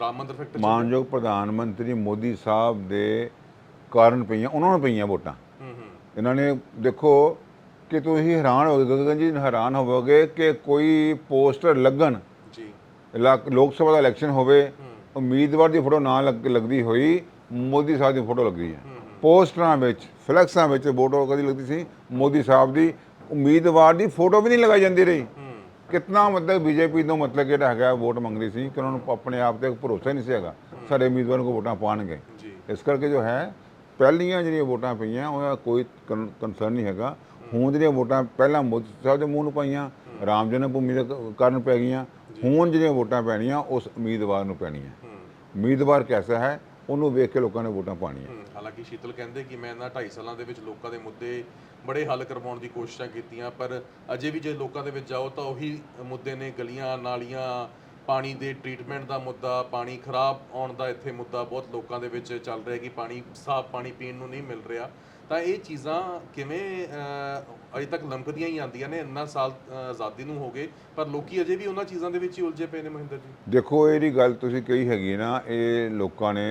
ਰਾਮ ਮੰਦਰ ਫੈਕਟਰ
ਮਾਨਯੋਗ ਪ੍ਰਧਾਨ ਮੰਤਰੀ ਮੋਦੀ ਸਾਹਿਬ ਦੇ ਕਾਰਨ ਪਈਆਂ ਉਹਨਾਂ ਨੂੰ ਪਈਆਂ ਵੋਟਾਂ।
ਹੂੰ ਹੂੰ।
ਇਹਨਾਂ ਨੇ ਦੇਖੋ ਕਿ ਤੁਸੀਂ ਹੈਰਾਨ ਹੋਗੇ ਗਗਨ ਜੀ ਹੈਰਾਨ ਹੋਵੋਗੇ ਕਿ ਕੋਈ ਪੋਸਟਰ ਲੱਗਣ
ਜੀ।
ਇਲਾਕ- ਲੋਕ ਸਭਾ ਦਾ ਇਲੈਕਸ਼ਨ ਹੋਵੇ ਉਮੀਦਵਾਰ ਦੀ ਫੋਟੋ ਨਾ ਲੱਗ- ਲੱਗਦੀ ਹੋਈ ਮੋਦੀ ਸਾਹਿਬ ਦੀ ਫੋਟੋ ਲੱਗਦੀ ਹੈ। ਪੋਸਟਰਾਂ ਵਿੱਚ ਫਲੈਕਸਾਂ ਵਿੱਚ ਫੋਟੋ ਕਦੀ ਲੱਗਦੀ ਸੀ ਮੋਦੀ ਸਾਹਿਬ ਦੀ ਉਮੀਦਵਾਰ ਦੀ ਫੋਟੋ ਵੀ ਨਹੀਂ ਲਗਾਈ ਜਾਂਦੀ ਰਹੀ। ਕਿਤਨਾ ਮਤਲਬ ਬੀਜੇਪੀ ਤੋਂ ਮਤਲਬ ਜਿਹੜਾ ਹੈਗਾ ਵੋਟ ਮੰਗਦੀ ਸੀ ਕਿ ਉਹਨਾਂ ਨੂੰ ਆਪਣੇ ਆਪ ਤੇ ਭਰੋਸਾ ਨਹੀਂ ਸੀ ਹੈਗਾ ਸਾਡੇ ਉਮੀਦਵਾਰ ਨੂੰ ਵੋਟਾਂ ਪਾਣਗੇ ਇਸ ਕਰਕੇ ਜੋ ਹੈ ਪਹਿਲੀਆਂ ਜਿਹੜੀਆਂ ਵੋਟਾਂ ਪਈਆਂ ਉਹਦਾ ਕੋਈ ਕੰਸਰਨ ਨਹੀਂ ਹੈਗਾ। ਹੁਣ ਜਿਹੜੀਆਂ ਵੋਟਾਂ ਪਹਿਲਾਂ ਮੋਦੀ ਸਾਹਿਬ ਦੇ ਮੂੰਹ ਨੂੰ ਪਾਈਆਂ ਰਾਮ ਜਨਮ ਭੂਮੀ ਦੇ ਕਾਰਨ ਪੈ ਗਈਆਂ। ਹੁਣ ਜਿਹੜੀਆਂ ਵੋਟਾਂ ਪੈਣੀਆਂ ਉਸ ਉਮੀਦਵਾਰ ਨੂੰ ਪੈਣੀਆਂ। ਉਮੀਦਵਾਰ ਕੈਸਾ ਹੈ? ਉਹਨੂੰ ਵੇਖ ਕੇ ਲੋਕਾਂ ਨੇ ਵੋਟਾਂ ਪਾਣੀਆਂ
ਹਾਲਾਂਕਿ ਸ਼ੀਤਲ ਕਹਿੰਦੇ ਕਿ ਮੈਂ ਇਹਨਾਂ 2.5 ਸਾਲਾਂ ਦੇ ਵਿੱਚ ਲੋਕਾਂ ਦੇ ਮੁੱਦੇ ਬੜੇ ਹੱਲ ਕਰਵਾਉਣ ਦੀ ਕੋਸ਼ਿਸ਼ਾਂ ਕੀਤੀਆਂ, ਪਰ ਅਜੇ ਵੀ ਜੇ ਲੋਕਾਂ ਦੇ ਵਿੱਚ ਜਾਓ ਤਾਂ ਉਹੀ ਮੁੱਦੇ ਨੇ ਗਲੀਆਂ, ਨਾਲੀਆਂ, ਪਾਣੀ ਦੇ ਟ੍ਰੀਟਮੈਂਟ ਦਾ ਮੁੱਦਾ, ਪਾਣੀ ਖਰਾਬ ਆਉਣ ਦਾ ਇੱਥੇ ਮੁੱਦਾ ਬਹੁਤ ਲੋਕਾਂ ਦੇ ਵਿੱਚ ਚੱਲ ਰਿਹਾ ਕਿ ਪਾਣੀ, ਸਾਫ਼ ਪਾਣੀ ਪੀਣ ਨੂੰ ਨਹੀਂ ਮਿਲ ਰਿਹਾ। ਤਾਂ ਇਹ ਚੀਜ਼ਾਂ ਕਿਵੇਂ ਅਜੇ ਤੱਕ ਲੰਕਦੀਆਂ ਹੀ ਆਉਂਦੀਆਂ ਨੇ ਇੰਨਾ ਸਾਲ ਆਜ਼ਾਦੀ ਨੂੰ ਹੋ ਗਏ ਪਰ ਲੋਕੀ ਅਜੇ ਵੀ ਉਹਨਾਂ ਚੀਜ਼ਾਂ ਦੇ ਵਿੱਚ ਹੀ ਉਲਝੇ ਪਏ ਨੇ ਮਹਿੰਦਰ ਜੀ।
ਦੇਖੋ ਇਹਦੀ ਗੱਲ ਤੁਸੀਂ ਕਹੀ ਹੈਗੀ ਨਾ ਇਹ ਲੋਕਾਂ ਨੇ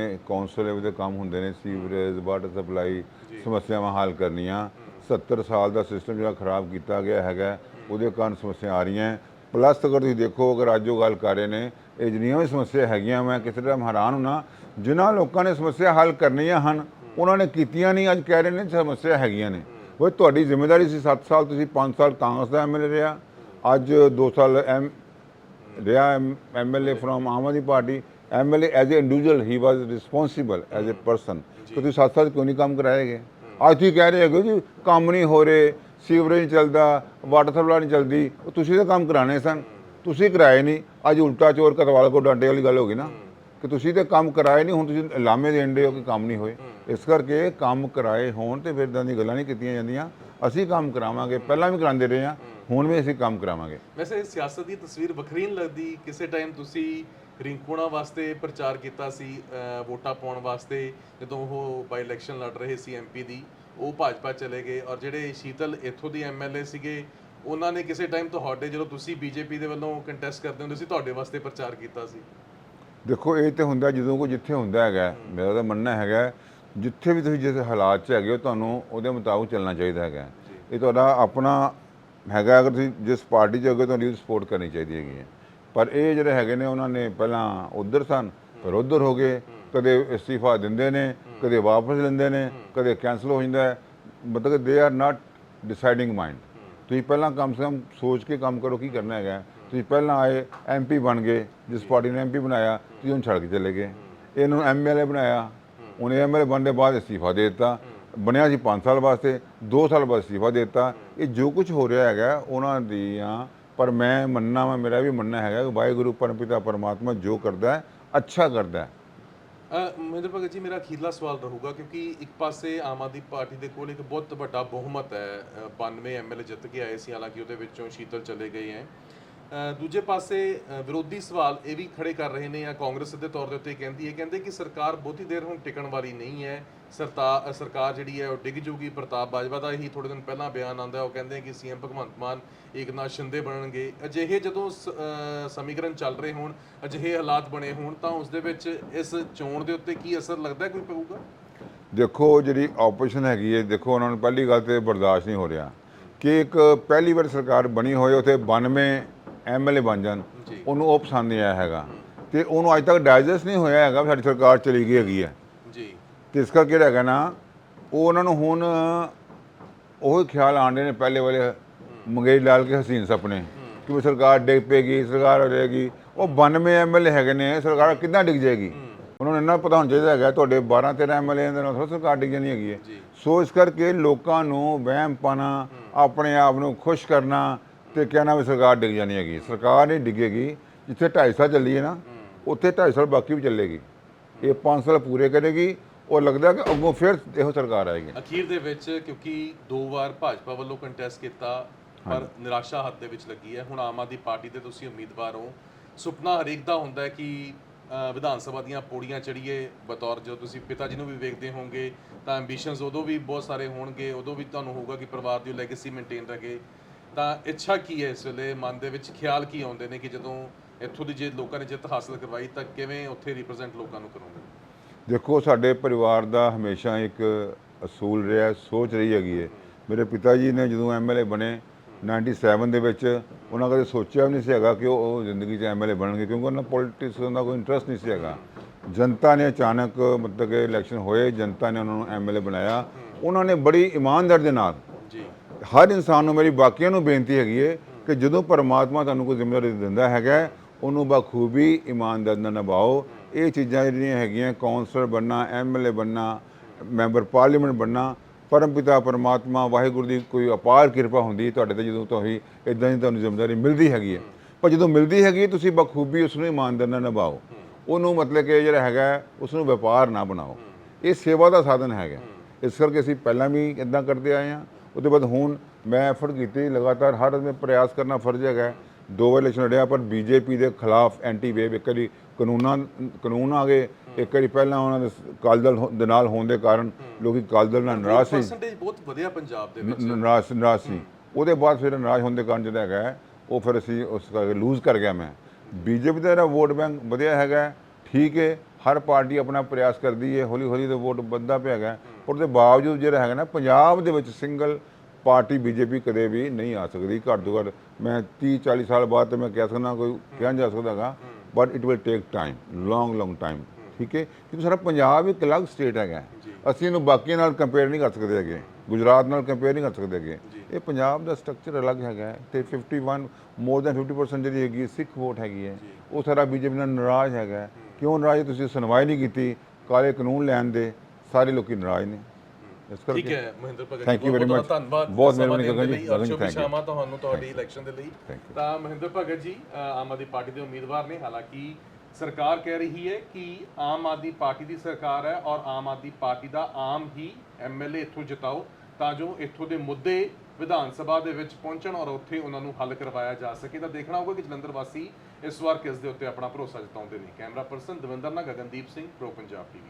ਲੈਵਲ ਦੇ ਕੰਮ ਹੁੰਦੇ ਨੇ ਸੀਵਰੇਜ ਵਾਟਰ ਸਪਲਾਈ ਸਮੱਸਿਆਵਾਂ ਹੱਲ ਕਰਨੀਆਂ। 70 ਸਾਲ ਦਾ ਸਿਸਟਮ ਜਿਹੜਾ ਖਰਾਬ ਕੀਤਾ ਗਿਆ ਹੈਗਾ ਉਹਦੇ ਕਾਰਨ ਸਮੱਸਿਆ ਆ ਰਹੀਆਂ। ਪਲੱਸ ਅਗਰ ਤੁਸੀਂ ਦੇਖੋ ਅਗਰ ਅੱਜ ਉਹ ਗੱਲ ਕਰ ਰਹੇ ਨੇ ਇਹ ਜਿੰਨੀਆਂ ਵੀ ਸਮੱਸਿਆ ਹੈਗੀਆਂ ਮੈਂ ਕਿਸੇ ਤਰ੍ਹਾਂ ਹੈਰਾਨ ਹੁਣਾ ਜਿਨ੍ਹਾਂ ਲੋਕਾਂ ਨੇ ਸਮੱਸਿਆ ਹੱਲ ਕਰਨੀਆਂ ਹਨ ਉਹਨਾਂ ਨੇ ਕੀਤੀਆਂ ਨਹੀਂ ਅੱਜ ਕਹਿ ਰਹੇ ਨੇ ਸਮੱਸਿਆ ਹੈਗੀਆਂ ਨੇ। ਉਹ ਤੁਹਾਡੀ ਜ਼ਿੰਮੇਵਾਰੀ ਸੀ 7 ਸਾਲ ਤੁਸੀਂ 5 ਸਾਲ ਕਾਂਗਰਸ ਦਾ ਐਮਐਲਏ ਰਿਹਾ। ਅੱਜ 2 ਸਾਲ ਐਮ ਰਿਹਾ MLA from Aam Aadmi Party. MLA as a individual he was responsible as a person ਤੁਸੀਂ ਸਾਥ ਸਾਥ ਕਿਉਂ ਨਹੀਂ ਕੰਮ ਕਰਾਏਗੇ ਅੱਜ ਤੁਸੀਂ ਕਹਿ ਰਹੇ ਹੋ ਜੀ ਕੰਮ ਨਹੀਂ ਹੋ ਰਹੇ ਸੀਵਰੇਜ ਨਹੀਂ ਚੱਲਦਾ ਵਾਟਰ ਸਪਲਾਈ ਨਹੀਂ ਚੱਲਦੀ। ਉਹ ਤੁਸੀਂ ਤਾਂ ਕੰਮ ਕਰਾਣੇ ਸਨ। ਤੁਸੀਂ ਕਰਾਏ ਨਹੀਂ। ਅੱਜ ਉਲਟਾ ਚੋਰ ਕਤਵਾਲ ਕੋ ਡਾਂਡੇ ਵਾਲੀ ਗੱਲ ਹੋ ਗਈ ਨਾ। ਕਿ ਤੁਸੀਂ ਤੇ ਕੰਮ ਕਰਾਏ ਨਹੀਂ ਹੁਣ ਤੁਸੀਂ ਲਾਮੇ ਦੇਣ ਦੇ ਹੋ ਕਿ ਕੰਮ ਨਹੀਂ ਹੋਏ। ਇਸ ਕਰਕੇ ਕੰਮ ਕਰਾਏ ਹੋਣ ਤੇ ਫਿਰ ਇਦਾਂ ਦੀ ਗੱਲਾਂ ਨਹੀਂ ਕੀਤੀਆਂ ਜਾਂਦੀਆਂ। ਅਸੀਂ ਕੰਮ ਕਰਾਵਾਂਗੇ ਪਹਿਲਾਂ ਵੀ ਕਰਾਉਂਦੇ ਰਹੇ ਹਾਂ ਹੁਣ ਵੀ ਅਸੀਂ ਕੰਮ ਕਰਾਵਾਂਗੇ।
ਵੈਸੇ ਸਿਆਸਤ ਦੀ ਤਸਵੀਰ ਵੱਖਰੀ ਨਹੀਂ ਲੱਗਦੀ। ਕਿਸੇ ਟਾਈਮ ਤੁਸੀਂ ਰਿੰਕੂਣਾ ਵਾਸਤੇ ਪ੍ਰਚਾਰ ਕੀਤਾ ਸੀ ਵੋਟਾਂ ਪਾਉਣ ਵਾਸਤੇ ਜਦੋਂ ਉਹ ਬਾਈ ਇਲੈਕਸ਼ਨ ਲੜ ਰਹੇ ਸੀ ਐਮਪੀ ਦੀ ਉਹ ਭਾਜਪਾ ਚਲੇ ਗਏ ਔਰ ਜਿਹੜੇ ਸ਼ੀਤਲ ਇੱਥੋਂ ਦੀ ਐਮਐਲਏ ਸੀਗੇ ਉਹਨਾਂ ਨੇ ਕਿਸੇ ਟਾਈਮ ਤੁਹਾਡੇ ਜਦੋਂ ਤੁਸੀਂ ਬੀਜੇਪੀ ਦੇ ਵੱਲੋਂ ਕੰਟੈਸਟ ਕਰਦੇ ਹੁੰਦੇ ਸੀ ਤੁਹਾਡੇ ਵਾਸਤੇ ਪ੍ਰਚਾਰ ਕੀਤਾ ਸੀ?
ਦੇਖੋ ਇਹ ਤੇ ਹੁੰਦਾ ਜਦੋਂ ਕੋਈ ਜਿੱਥੇ ਹੁੰਦਾ ਹੈਗਾ ਮੇਰਾ ਤਾਂ ਮੰਨਣਾ ਹੈਗਾ ਜਿੱਥੇ ਵੀ ਤੁਸੀਂ ਜਿਸ ਹਾਲਾਤ 'ਚ ਹੈਗੇ ਹੋ, ਤੁਹਾਨੂੰ ਉਹਦੇ ਮੁਤਾਬਕ ਚੱਲਣਾ ਚਾਹੀਦਾ ਹੈਗਾ। ਇਹ ਤੁਹਾਡਾ ਆਪਣਾ ਹੈਗਾ, ਅਗਰ ਤੁਸੀਂ ਜਿਸ ਪਾਰਟੀ 'ਚ ਹੋਗੇ, ਤੁਹਾਡੀ ਸਪੋਰਟ ਕਰਨੀ ਚਾਹੀਦੀ ਹੈਗੀ ਹੈ। ਪਰ ਇਹ ਜਿਹੜੇ ਹੈਗੇ ਨੇ, ਉਹਨਾਂ ਨੇ ਪਹਿਲਾਂ ਉਧਰ ਸਨ, ਫਿਰ ਉਧਰ ਹੋ ਗਏ। ਕਦੇ ਅਸਤੀਫਾ ਦਿੰਦੇ ਨੇ, ਕਦੇ ਵਾਪਸ ਲੈਂਦੇ ਨੇ, ਕਦੇ ਕੈਨਸਲ ਹੋ ਜਾਂਦਾ ਹੈ। ਮਤਲਬ they are not deciding mind ਤੁਸੀਂ ਪਹਿਲਾਂ ਕਮ ਸੇ ਕਮ ਸੋਚ ਕੇ ਕੰਮ ਕਰੋ, ਕੀ ਕਰਨਾ ਹੈਗਾ। ਤੁਸੀਂ ਪਹਿਲਾਂ ਆਏ ਐਮਪੀ ਬਣ ਗਏ, ਜਿਸ ਪਾਰਟੀ ਨੇ ਐਮਪੀ ਬਣਾਇਆ, ਤੁਸੀਂ ਉਹਨੂੰ ਛੱਡ ਕੇ ਚਲੇ ਗਏ। ਇਹਨੂੰ ਐਮਐਲਏ ਬਣਾਇਆ। ਉਹਨੇ ਐਮਐਲਏ ਬਣਨ ਦੇ ਬਾਅਦ ਅਸਤੀਫਾ ਦੇ ਦਿੱਤਾ। ਬਣਿਆ ਸੀ 5 ਸਾਲ ਵਾਸਤੇ 2 ਸਾਲ ਬਾਅਦ ਅਸਤੀਫਾ ਦੇ ਦਿੱਤਾ। ਇਹ ਜੋ ਕੁਝ ਹੋ ਰਿਹਾ ਹੈਗਾ ਉਹਨਾਂ ਦੀਆਂ ਪਰ ਮੈਂ ਮੰਨਣਾ ਵਾ ਮੇਰਾ ਵੀ ਮੰਨਣਾ ਹੈਗਾ ਕਿ ਵਾਹਿਗੁਰੂ ਪਰਮਪਿਤਾ ਪਰਮਾਤਮਾ ਜੋ ਕਰਦਾ ਹੈ ਅੱਛਾ ਕਰਦਾ ਹੈ।
ਮਹਿੰਦਰ ਭਗਤ ਜੀ ਮੇਰਾ ਅਖੀਰਲਾ ਸਵਾਲ ਰਹੂਗਾ ਕਿਉਂਕਿ ਇੱਕ ਪਾਸੇ ਆਮ ਆਦਮੀ ਪਾਰਟੀ ਦੇ ਕੋਲ ਇੱਕ ਬਹੁਤ ਵੱਡਾ ਬਹੁਮਤ ਹੈ। ਅ, 92 ਐਮਐਲਏ ਜਿੱਤ ਕੇ ਆਏ ਸੀ ਹਾਲਾਂਕਿ ਉਹਦੇ ਵਿੱਚੋਂ ਸ਼ੀਤਲ ਚਲੇ ਗਏ ਹੈ। ਦੂਜੇ ਪਾਸੇ ਵਿਰੋਧੀ ਸਵਾਲ ਇਹ ਵੀ ਖੜੇ ਕਰ ਰਹੇ ਨੇ ਜਾਂ ਕਾਂਗਰਸ ਦੇ ਤੌਰ ਦੇ ਉੱਤੇ ਕਹਿੰਦੀ ਹੈ, ਕਹਿੰਦੇ ਕਿ ਸਰਕਾਰ ਬਹੁਤੀ ਦੇਰ ਹੁਣ ਟਿਕਣ ਵਾਲੀ ਨਹੀਂ ਹੈ। ਸਰਤਾ ਸਰਕਾਰ ਜਿਹੜੀ ਹੈ ਉਹ ਡਿੱਗ ਜੂਗੀ। ਪ੍ਰਤਾਪ ਬਾਜਵਾ ਦਾ ਹੀ ਥੋੜੇ ਦਿਨ ਪਹਿਲਾਂ ਬਿਆਨ ਆਉਂਦਾ, ਉਹ ਕਹਿੰਦੇ ਕਿ ਸੀਐਮ ਭਗਵੰਤ ਮਾਨ ਏਕਨਾਥ ਸ਼ਿੰਦੇ ਬਣਨਗੇ। ਅਜਿਹੇ ਜਦੋਂ ਸ- ਸਮੀਕਰਨ ਚੱਲ ਰਹੇ ਹੋਣ, ਅਜਿਹੇ ਹਾਲਾਤ ਬਣੇ ਹੋਣ, ਤਾਂ ਉਸ ਦੇ ਵਿੱਚ ਇਸ ਚੋਣ ਦੇ ਉੱਤੇ ਕੀ ਅਸਰ ਲੱਗਦਾ, ਕੋਈ ਪਊਗਾ?
ਦੇਖੋ, ਜਿਹੜੀ ਆਪੋਜੀਸ਼ਨ ਹੈਗੀ ਹੈ, ਦੇਖੋ, ਉਹਨਾਂ ਨੂੰ ਪਹਿਲੀ ਗੱਲ ਤੇ ਬਰਦਾਸ਼ਤ ਨਹੀਂ ਹੋ ਰਿਹਾ। ਕਿ ਇੱਕ ਪਹਿਲੀ ਵਾਰ ਸਰਕਾਰ ਬਣੀ ਹੋਏ, ਉਥੇ 92 ਐਮਐਲਏ ਬਣ ਜਾਣ। ਉਹਨੂੰ ਉਹ ਪਸੰਦ ਨਹੀਂ ਆਇਆ ਹੈਗਾ। ਤੇ ਉਹਨੂੰ ਅੱਜ ਤੱਕ ਡਾਈਜੈਸਟ ਨਹੀਂ ਹੋਇਆ ਹੈਗਾ ਵੀ ਸਾਡੀ ਸਰਕਾਰ ਚਲੀ ਗਈ ਹੈਗੀ ਹੈ।
ਜੀ।
ਤੇ ਇਸ ਕਰਕੇ ਜਿਹੜਾ ਹੈਗਾ ਨਾ ਉਹ ਉਹਨਾਂ ਨੂੰ ਹੁਣ ਉਹ ਖਿਆਲ ਆਉਂਦੇ ਨੇ ਪਹਿਲੇ ਵਾਲੇ ਮੰਗੇਈ ਲਾਲ ਕੇ ਹਸੀਨ ਸੁਪਨੇ ਕਿ ਵੀ ਸਰਕਾਰ ਡਿੱਗ ਪਏਗੀ ਸਰਕਾਰ ਹੋ ਜਾਏਗੀ। ਉਹ 92 ਐਮਐਲਏ ਹੈਗੇ ਨੇ ਸਰਕਾਰ ਕਿੱਦਾਂ ਡਿੱਗ ਜਾਏਗੀ? ਉਹਨਾਂ ਨੂੰ ਇੰਨਾ ਪਤਾ ਹੋਣਾ ਚਾਹੀਦਾ ਹੈਗਾ ਤੁਹਾਡੇ 12 13 ਐਮਐਲਏ ਦੇ ਨਾਲ ਸਰਕਾਰ ਡਿੱਗ ਜਾਣੀ ਹੈਗੀ ਹੈ। ਸੋ ਇਸ ਕਰਕੇ ਲੋਕਾਂ ਨੂੰ ਵਹਿਮ ਪਾਣਾ ਆਪਣੇ ਆਪ ਨੂੰ ਖੁਸ਼ ਕਰਨਾ ਤੇ ਕਹਿਣਾ ਵੀ ਸਰਕਾਰ ਡਿੱਗ ਜਾਣੀ ਹੈਗੀ। ਸਰਕਾਰ ਨਹੀਂ ਡਿੱਗੇਗੀ ਜਿੱਥੇ 2.5 ਸਾਲ ਚੱਲੀ ਹੈ ਨਾ ਉੱਥੇ 2.5 ਸਾਲ ਬਾਕੀ ਵੀ ਚੱਲੇਗੀ। ਇਹ 5 ਸਾਲ ਪੂਰੇ ਕਰੇਗੀ ਉਹ ਲੱਗਦਾ ਕਿ ਅੱਗੋਂ ਫਿਰ ਇਹੋ ਸਰਕਾਰ ਆਏਗੀ।
ਅਖੀਰ ਦੇ ਵਿੱਚ ਕਿਉਂਕਿ ਦੋ ਵਾਰ ਭਾਜਪਾ ਵੱਲੋਂ ਕੰਟੈਸਟ ਕੀਤਾ ਪਰ ਨਿਰਾਸ਼ਾ ਹੱਥ ਦੇ ਵਿੱਚ ਲੱਗੀ ਹੈ। ਹੁਣ ਆਮ ਆਦਮੀ ਪਾਰਟੀ ਦੇ ਤੁਸੀਂ ਉਮੀਦਵਾਰ ਹੋ। ਸੁਪਨਾ ਹਰੇਕ ਦਾ ਹੁੰਦਾ ਹੈ ਕਿ ਵਿਧਾਨ ਸਭਾ ਦੀਆਂ ਪੌੜੀਆਂ ਚੜੀਏ ਬਤੌਰ ਜੋ ਤੁਸੀਂ ਪਿਤਾ ਜੀ ਨੂੰ ਵੀ ਵੇਖਦੇ ਹੋਵੋਗੇ ਤਾਂ ਐਂਬੀਸ਼ਨਸ ਉਦੋਂ ਵੀ ਬਹੁਤ ਸਾਰੇ ਹੋਣਗੇ। ਉਦੋਂ ਵੀ ਤੁਹਾਨੂੰ ਹੋਊਗਾ ਕਿ ਪਰਿਵਾਰ ਦੀ ਲੈਗੇਸੀ ਮੇਨਟੇਨ ਰਹੇ। ਤਾਂ ਇੱਛਾ ਕੀ ਹੈ ਇਸ ਵੇਲੇ? ਮਨ ਦੇ ਵਿੱਚ ਖਿਆਲ ਕੀ ਆਉਂਦੇ ਨੇ ਕਿ ਜਦੋਂ ਇੱਥੋਂ ਦੀ ਜੇ ਲੋਕਾਂ ਨੇ ਜਿੱਤ ਹਾਸਲ ਕਰਵਾਈ ਤਾਂ ਕਿਵੇਂ ਉੱਥੇ ਰਿਪਰੈਜ਼ੈਂਟ ਲੋਕਾਂ ਨੂੰ ਕਰੋਗੇ?
ਦੇਖੋ ਸਾਡੇ ਪਰਿਵਾਰ ਦਾ ਹਮੇਸ਼ਾ ਇੱਕ ਅਸੂਲ ਰਿਹਾ ਸੋਚ ਰਹੀ ਹੈਗੀ ਹੈ। ਮੇਰੇ ਪਿਤਾ ਜੀ ਨੇ ਜਦੋਂ ਐਮਐਲਏ ਬਣੇ 97 ਦੇ ਵਿੱਚ ਉਹਨਾਂ ਕਦੇ ਸੋਚਿਆ ਵੀ ਨਹੀਂ ਸੀ ਹੈਗਾ ਕਿ ਉਹ ਜ਼ਿੰਦਗੀ 'ਚ ਐਮਐਲਏ ਬਣਨਗੇ ਕਿਉਂਕਿ ਉਹਨਾਂ ਪੋਲਿਟਿਕਸ ਦਾ ਕੋਈ ਇੰਟਰਸਟ ਨਹੀਂ ਸੀ ਹੈਗਾ। ਜਨਤਾ ਨੇ ਅਚਾਨਕ ਮਤਲਬ ਕਿ ਇਲੈਕਸ਼ਨ ਹੋਏ ਜਨਤਾ ਨੇ ਉਹਨਾਂ ਨੂੰ ਐਮਐਲਏ ਬਣਾਇਆ। ਉਹਨਾਂ ਨੇ ਬੜੀ ਇਮਾਨਦਾਰ ਦੇ ਨਾਲ
ਜੀ।
ਹਰ ਇਨਸਾਨ ਨੂੰ ਮੇਰੀ ਬਾਕੀਆਂ ਨੂੰ ਬੇਨਤੀ ਹੈਗੀ ਹੈ ਕਿ ਜਦੋਂ ਪਰਮਾਤਮਾ ਤੁਹਾਨੂੰ ਕੋਈ ਜ਼ਿੰਮੇਵਾਰੀ ਦਿੰਦਾ ਹੈਗਾ ਉਹਨੂੰ ਬਖੂਬੀ ਇਮਾਨਦਾਰ ਨਾਲ ਨਿਭਾਓ। ਇਹ ਚੀਜ਼ਾਂ ਜਿਹੜੀਆਂ ਹੈਗੀਆਂ ਕੌਂਸਲਰ ਬਣਨਾ ਐਮਐਲਏ ਬਣਨਾ ਮੈਂਬਰ ਪਾਰਲੀਮੈਂਟ ਬਣਨਾ ਪਰਮਪਿਤਾ ਪਰਮਾਤਮਾ ਵਾਹਿਗੁਰੂ ਦੀ ਕੋਈ ਅਪਾਰ ਕਿਰਪਾ ਹੁੰਦੀ ਹੈ ਤੁਹਾਡੇ ਤੇ ਜਦੋਂ ਤੁਸੀਂ ਇਦਾਂ ਦੀ ਤੁਹਾਨੂੰ ਜ਼ਿੰਮੇਵਾਰੀ ਮਿਲਦੀ ਹੈਗੀ ਹੈ। ਪਰ ਜਦੋਂ ਮਿਲਦੀ ਹੈਗੀ ਤੁਸੀਂ ਬਖੂਬੀ ਉਸ ਨੂੰ ਇਮਾਨਦਾਰ ਨਾਲ ਨਿਭਾਓ। ਉਹਨੂੰ ਮਤਲਬ ਕਿ ਜਿਹੜਾ ਹੈਗਾ ਹੈ, ਉਸ ਨੂੰ ਵਪਾਰ ਨਾ ਬਣਾਓ। ਇਹ ਸੇਵਾ ਦਾ ਸਾਧਨ ਹੈਗਾ ਇਸ ਕਰਕੇ ਅਸੀਂ ਪਹਿਲਾਂ ਵੀ ਇਦਾਂ ਕਰਦੇ ਆਏ ਹਾਂ। ਉਹਦੇ ਬਾਅਦ ਹੁਣ ਮੈਂ ਐਫਰਟ ਕੀਤੀ ਲਗਾਤਾਰ ਹਰ ਮੈਂ ਪ੍ਰਯਾਸ ਕਰਨਾ ਫਰਜ਼ ਹੈਗਾ। ਦੋ ਵਾਰ ਇਲੈਕਸ਼ਨ ਲੜਿਆ ਪਰ ਬੀਜੇਪੀ ਦੇ ਖਿਲਾਫ ਐਂਟੀ ਵੇਵ ਇੱਕ ਵਾਰੀ ਕਾਨੂੰਨਾਂ ਕਾਨੂੰਨ ਆ ਗਏ ਇੱਕ ਵਾਰੀ ਪਹਿਲਾਂ ਉਹਨਾਂ ਦੇ ਅਕਾਲੀ ਦਲ ਹੋ- ਦੇ ਨਾਲ ਹੋਣ ਦੇ ਕਾਰਨ ਲੋਕੀ ਅਕਾਲੀ ਦਲ ਨਾਲ ਨਾਰਾਜ਼ ਸੀ।
ਪਰਸੈਂਟੇਜ ਬਹੁਤ ਵਧੀਆ ਪੰਜਾਬ ਦੇ ਵਿੱਚ।
ਨਾਰਾਜ਼ ਨਾਰਾਜ਼ ਸੀ। ਉਹਦੇ ਬਾਅਦ ਫਿਰ ਨਾਰਾਜ਼ ਹੋਣ ਦੇ ਕਾਰਨ ਜਿਹੜਾ ਹੈਗਾ ਉਹ ਫਿਰ ਅਸੀਂ ਉਸ ਕਰਕੇ ਲੂਜ਼ ਕਰ ਗਿਆ ਮੈਂ। ਬੀਜੇਪੀ ਦਾ ਜਿਹੜਾ ਵੋਟ ਬੈਂਕ ਵਧੀਆ ਹੈਗਾ ਠੀਕ ਹੈ। ਹਰ ਪਾਰਟੀ ਆਪਣਾ ਪ੍ਰਯਾਸ ਕਰਦੀ ਹੈ ਹੌਲੀ ਹੌਲੀ ਤੇ ਵੋਟ ਵੱਧਦਾ ਪਿਆ ਹੈਗਾ। ਪਰ ਉਹਦੇ ਬਾਵਜੂਦ ਜਿਹੜਾ ਹੈਗਾ ਨਾ ਪੰਜਾਬ ਦੇ ਵਿੱਚ ਸਿੰਗਲ ਪਾਰਟੀ ਬੀਜੇਪੀ ਕਦੇ ਵੀ ਨਹੀਂ ਆ ਸਕਦੀ। ਘੱਟ ਤੋਂ ਘੱਟ ਮੈਂ 30 40 ਸਾਲ ਬਾਅਦ ਤੇ ਮੈਂ ਕਹਿ ਸਕਦਾ ਕੋਈ ਕਿਹਾ ਨਹੀਂ ਜਾ ਸਕਦਾਗਾ but it will take time long long time ਠੀਕ ਹੈ ਕਿਉਂਕਿ ਸਾਡਾ ਪੰਜਾਬ ਇੱਕ ਅਲੱਗ ਸਟੇਟ ਹੈਗਾ। ਅਸੀਂ ਇਹਨੂੰ ਬਾਕੀਆਂ ਨਾਲ ਕੰਪੇਅਰ ਨਹੀਂ ਕਰ ਸਕਦੇ ਹੈਗੇ। ਗੁਜਰਾਤ ਨਾਲ ਕੰਪੇਅਰ ਨਹੀਂ ਕਰ ਸਕਦੇ ਹੈਗੇ। ਇਹ ਪੰਜਾਬ ਦਾ ਸਟਰਕਚਰ ਅਲੱਗ ਹੈਗਾ ਹੈ ਤੇ 51 ਮੋਰ ਦੈਨ 50% ਜਿਹੜੀ ਹੈਗੀ ਹੈ, ਸਿੱਖ ਵੋਟ ਹੈਗੀ ਹੈ। ਉਹ ਸਾਰਾ ਬੀਜੇਪੀ ਨਾਲ ਨਾਰਾਜ਼ ਹੈਗਾ ਕਿਉਂ ਨਾਰਾਜ਼? ਤੁਸੀਂ ਸੁਣਵਾਈ ਨਹੀਂ ਕੀਤੀ ਕਾਲੇ ਕਾਨੂੰਨ ਲੈਣ ਦੇ ਸਾਰੇ ਲੋਕੀ ਨਾਰਾਜ਼ ਨੇ ਇਸ
ਠੀਕ
ਕਰਕੇ
ਹੈ ਮਹਿੰਦਰ ਭਗਤ
very
ਬਹੁਤ
much.
ਧੰਨਵਾਦ
ਬਹੁਤ ਮਿਹਰਬਾਨੀ ਜੀ,
ਲਈ
you.
ਸ਼ਾਮਾਂ ਤੁਹਾਨੂੰ ਤੁਹਾਡੀ ਇਲੈਕਸ਼ਨ ਦੇ ਲਈ. ਤਾਂ ਮਹਿੰਦਰ ਭਗਤ ਜੀ ਆਮ ਆਦਮੀ ਪਾਰਟੀ ਦੇ ਉਮੀਦਵਾਰ ਨੇ ਹਾਲਾਂਕਿ ਸਰਕਾਰ ਕਹਿ ਰਹੀ ਹੈ ਕਿ ਆਮ ਆਦਮੀ ਪਾਰਟੀ ਦੀ ਸਰਕਾਰ ਹੈ ਔਰ ਆਮ ਆਦਮੀ ਪਾਰਟੀ ਦਾ ਆਮ ਹੀ ਐਮਐਲਏ ਇੱਥੋਂ ਜਿਤਾਓ ਤਾਂ ਜੋ ਇੱਥੋਂ ਦੇ ਮੁੱਦੇ ਵਿਧਾਨ ਸਭਾ ਦੇ ਵਿੱਚ ਪਹੁੰਚਣ ਔਰ ਉੱਥੇ ਉਹਨਾਂ ਨੂੰ ਹੱਲ ਕਰਵਾਇਆ ਜਾ ਸਕੇ ਤਾਂ ਦੇਖਣਾ ਹੋਊਗਾ ਕਿ ਜਲੰਧਰ ਵਾਸੀ ਇਸ ਵਾਰ ਕਿਸ ਦੇ ਉੱਤੇ ਆਪਣਾ ਭਰੋਸਾ ਜਤਾਉਂਦੇ ਨੇ। ਕੈਮਰਾ ਪਰਸਨ ਦਵਿੰਦਰ ਨਾ ਗਗਨਦੀਪ ਸਿੰਘ ਪ੍ਰੋ ਪੰਜਾਬ ਟੀਵੀ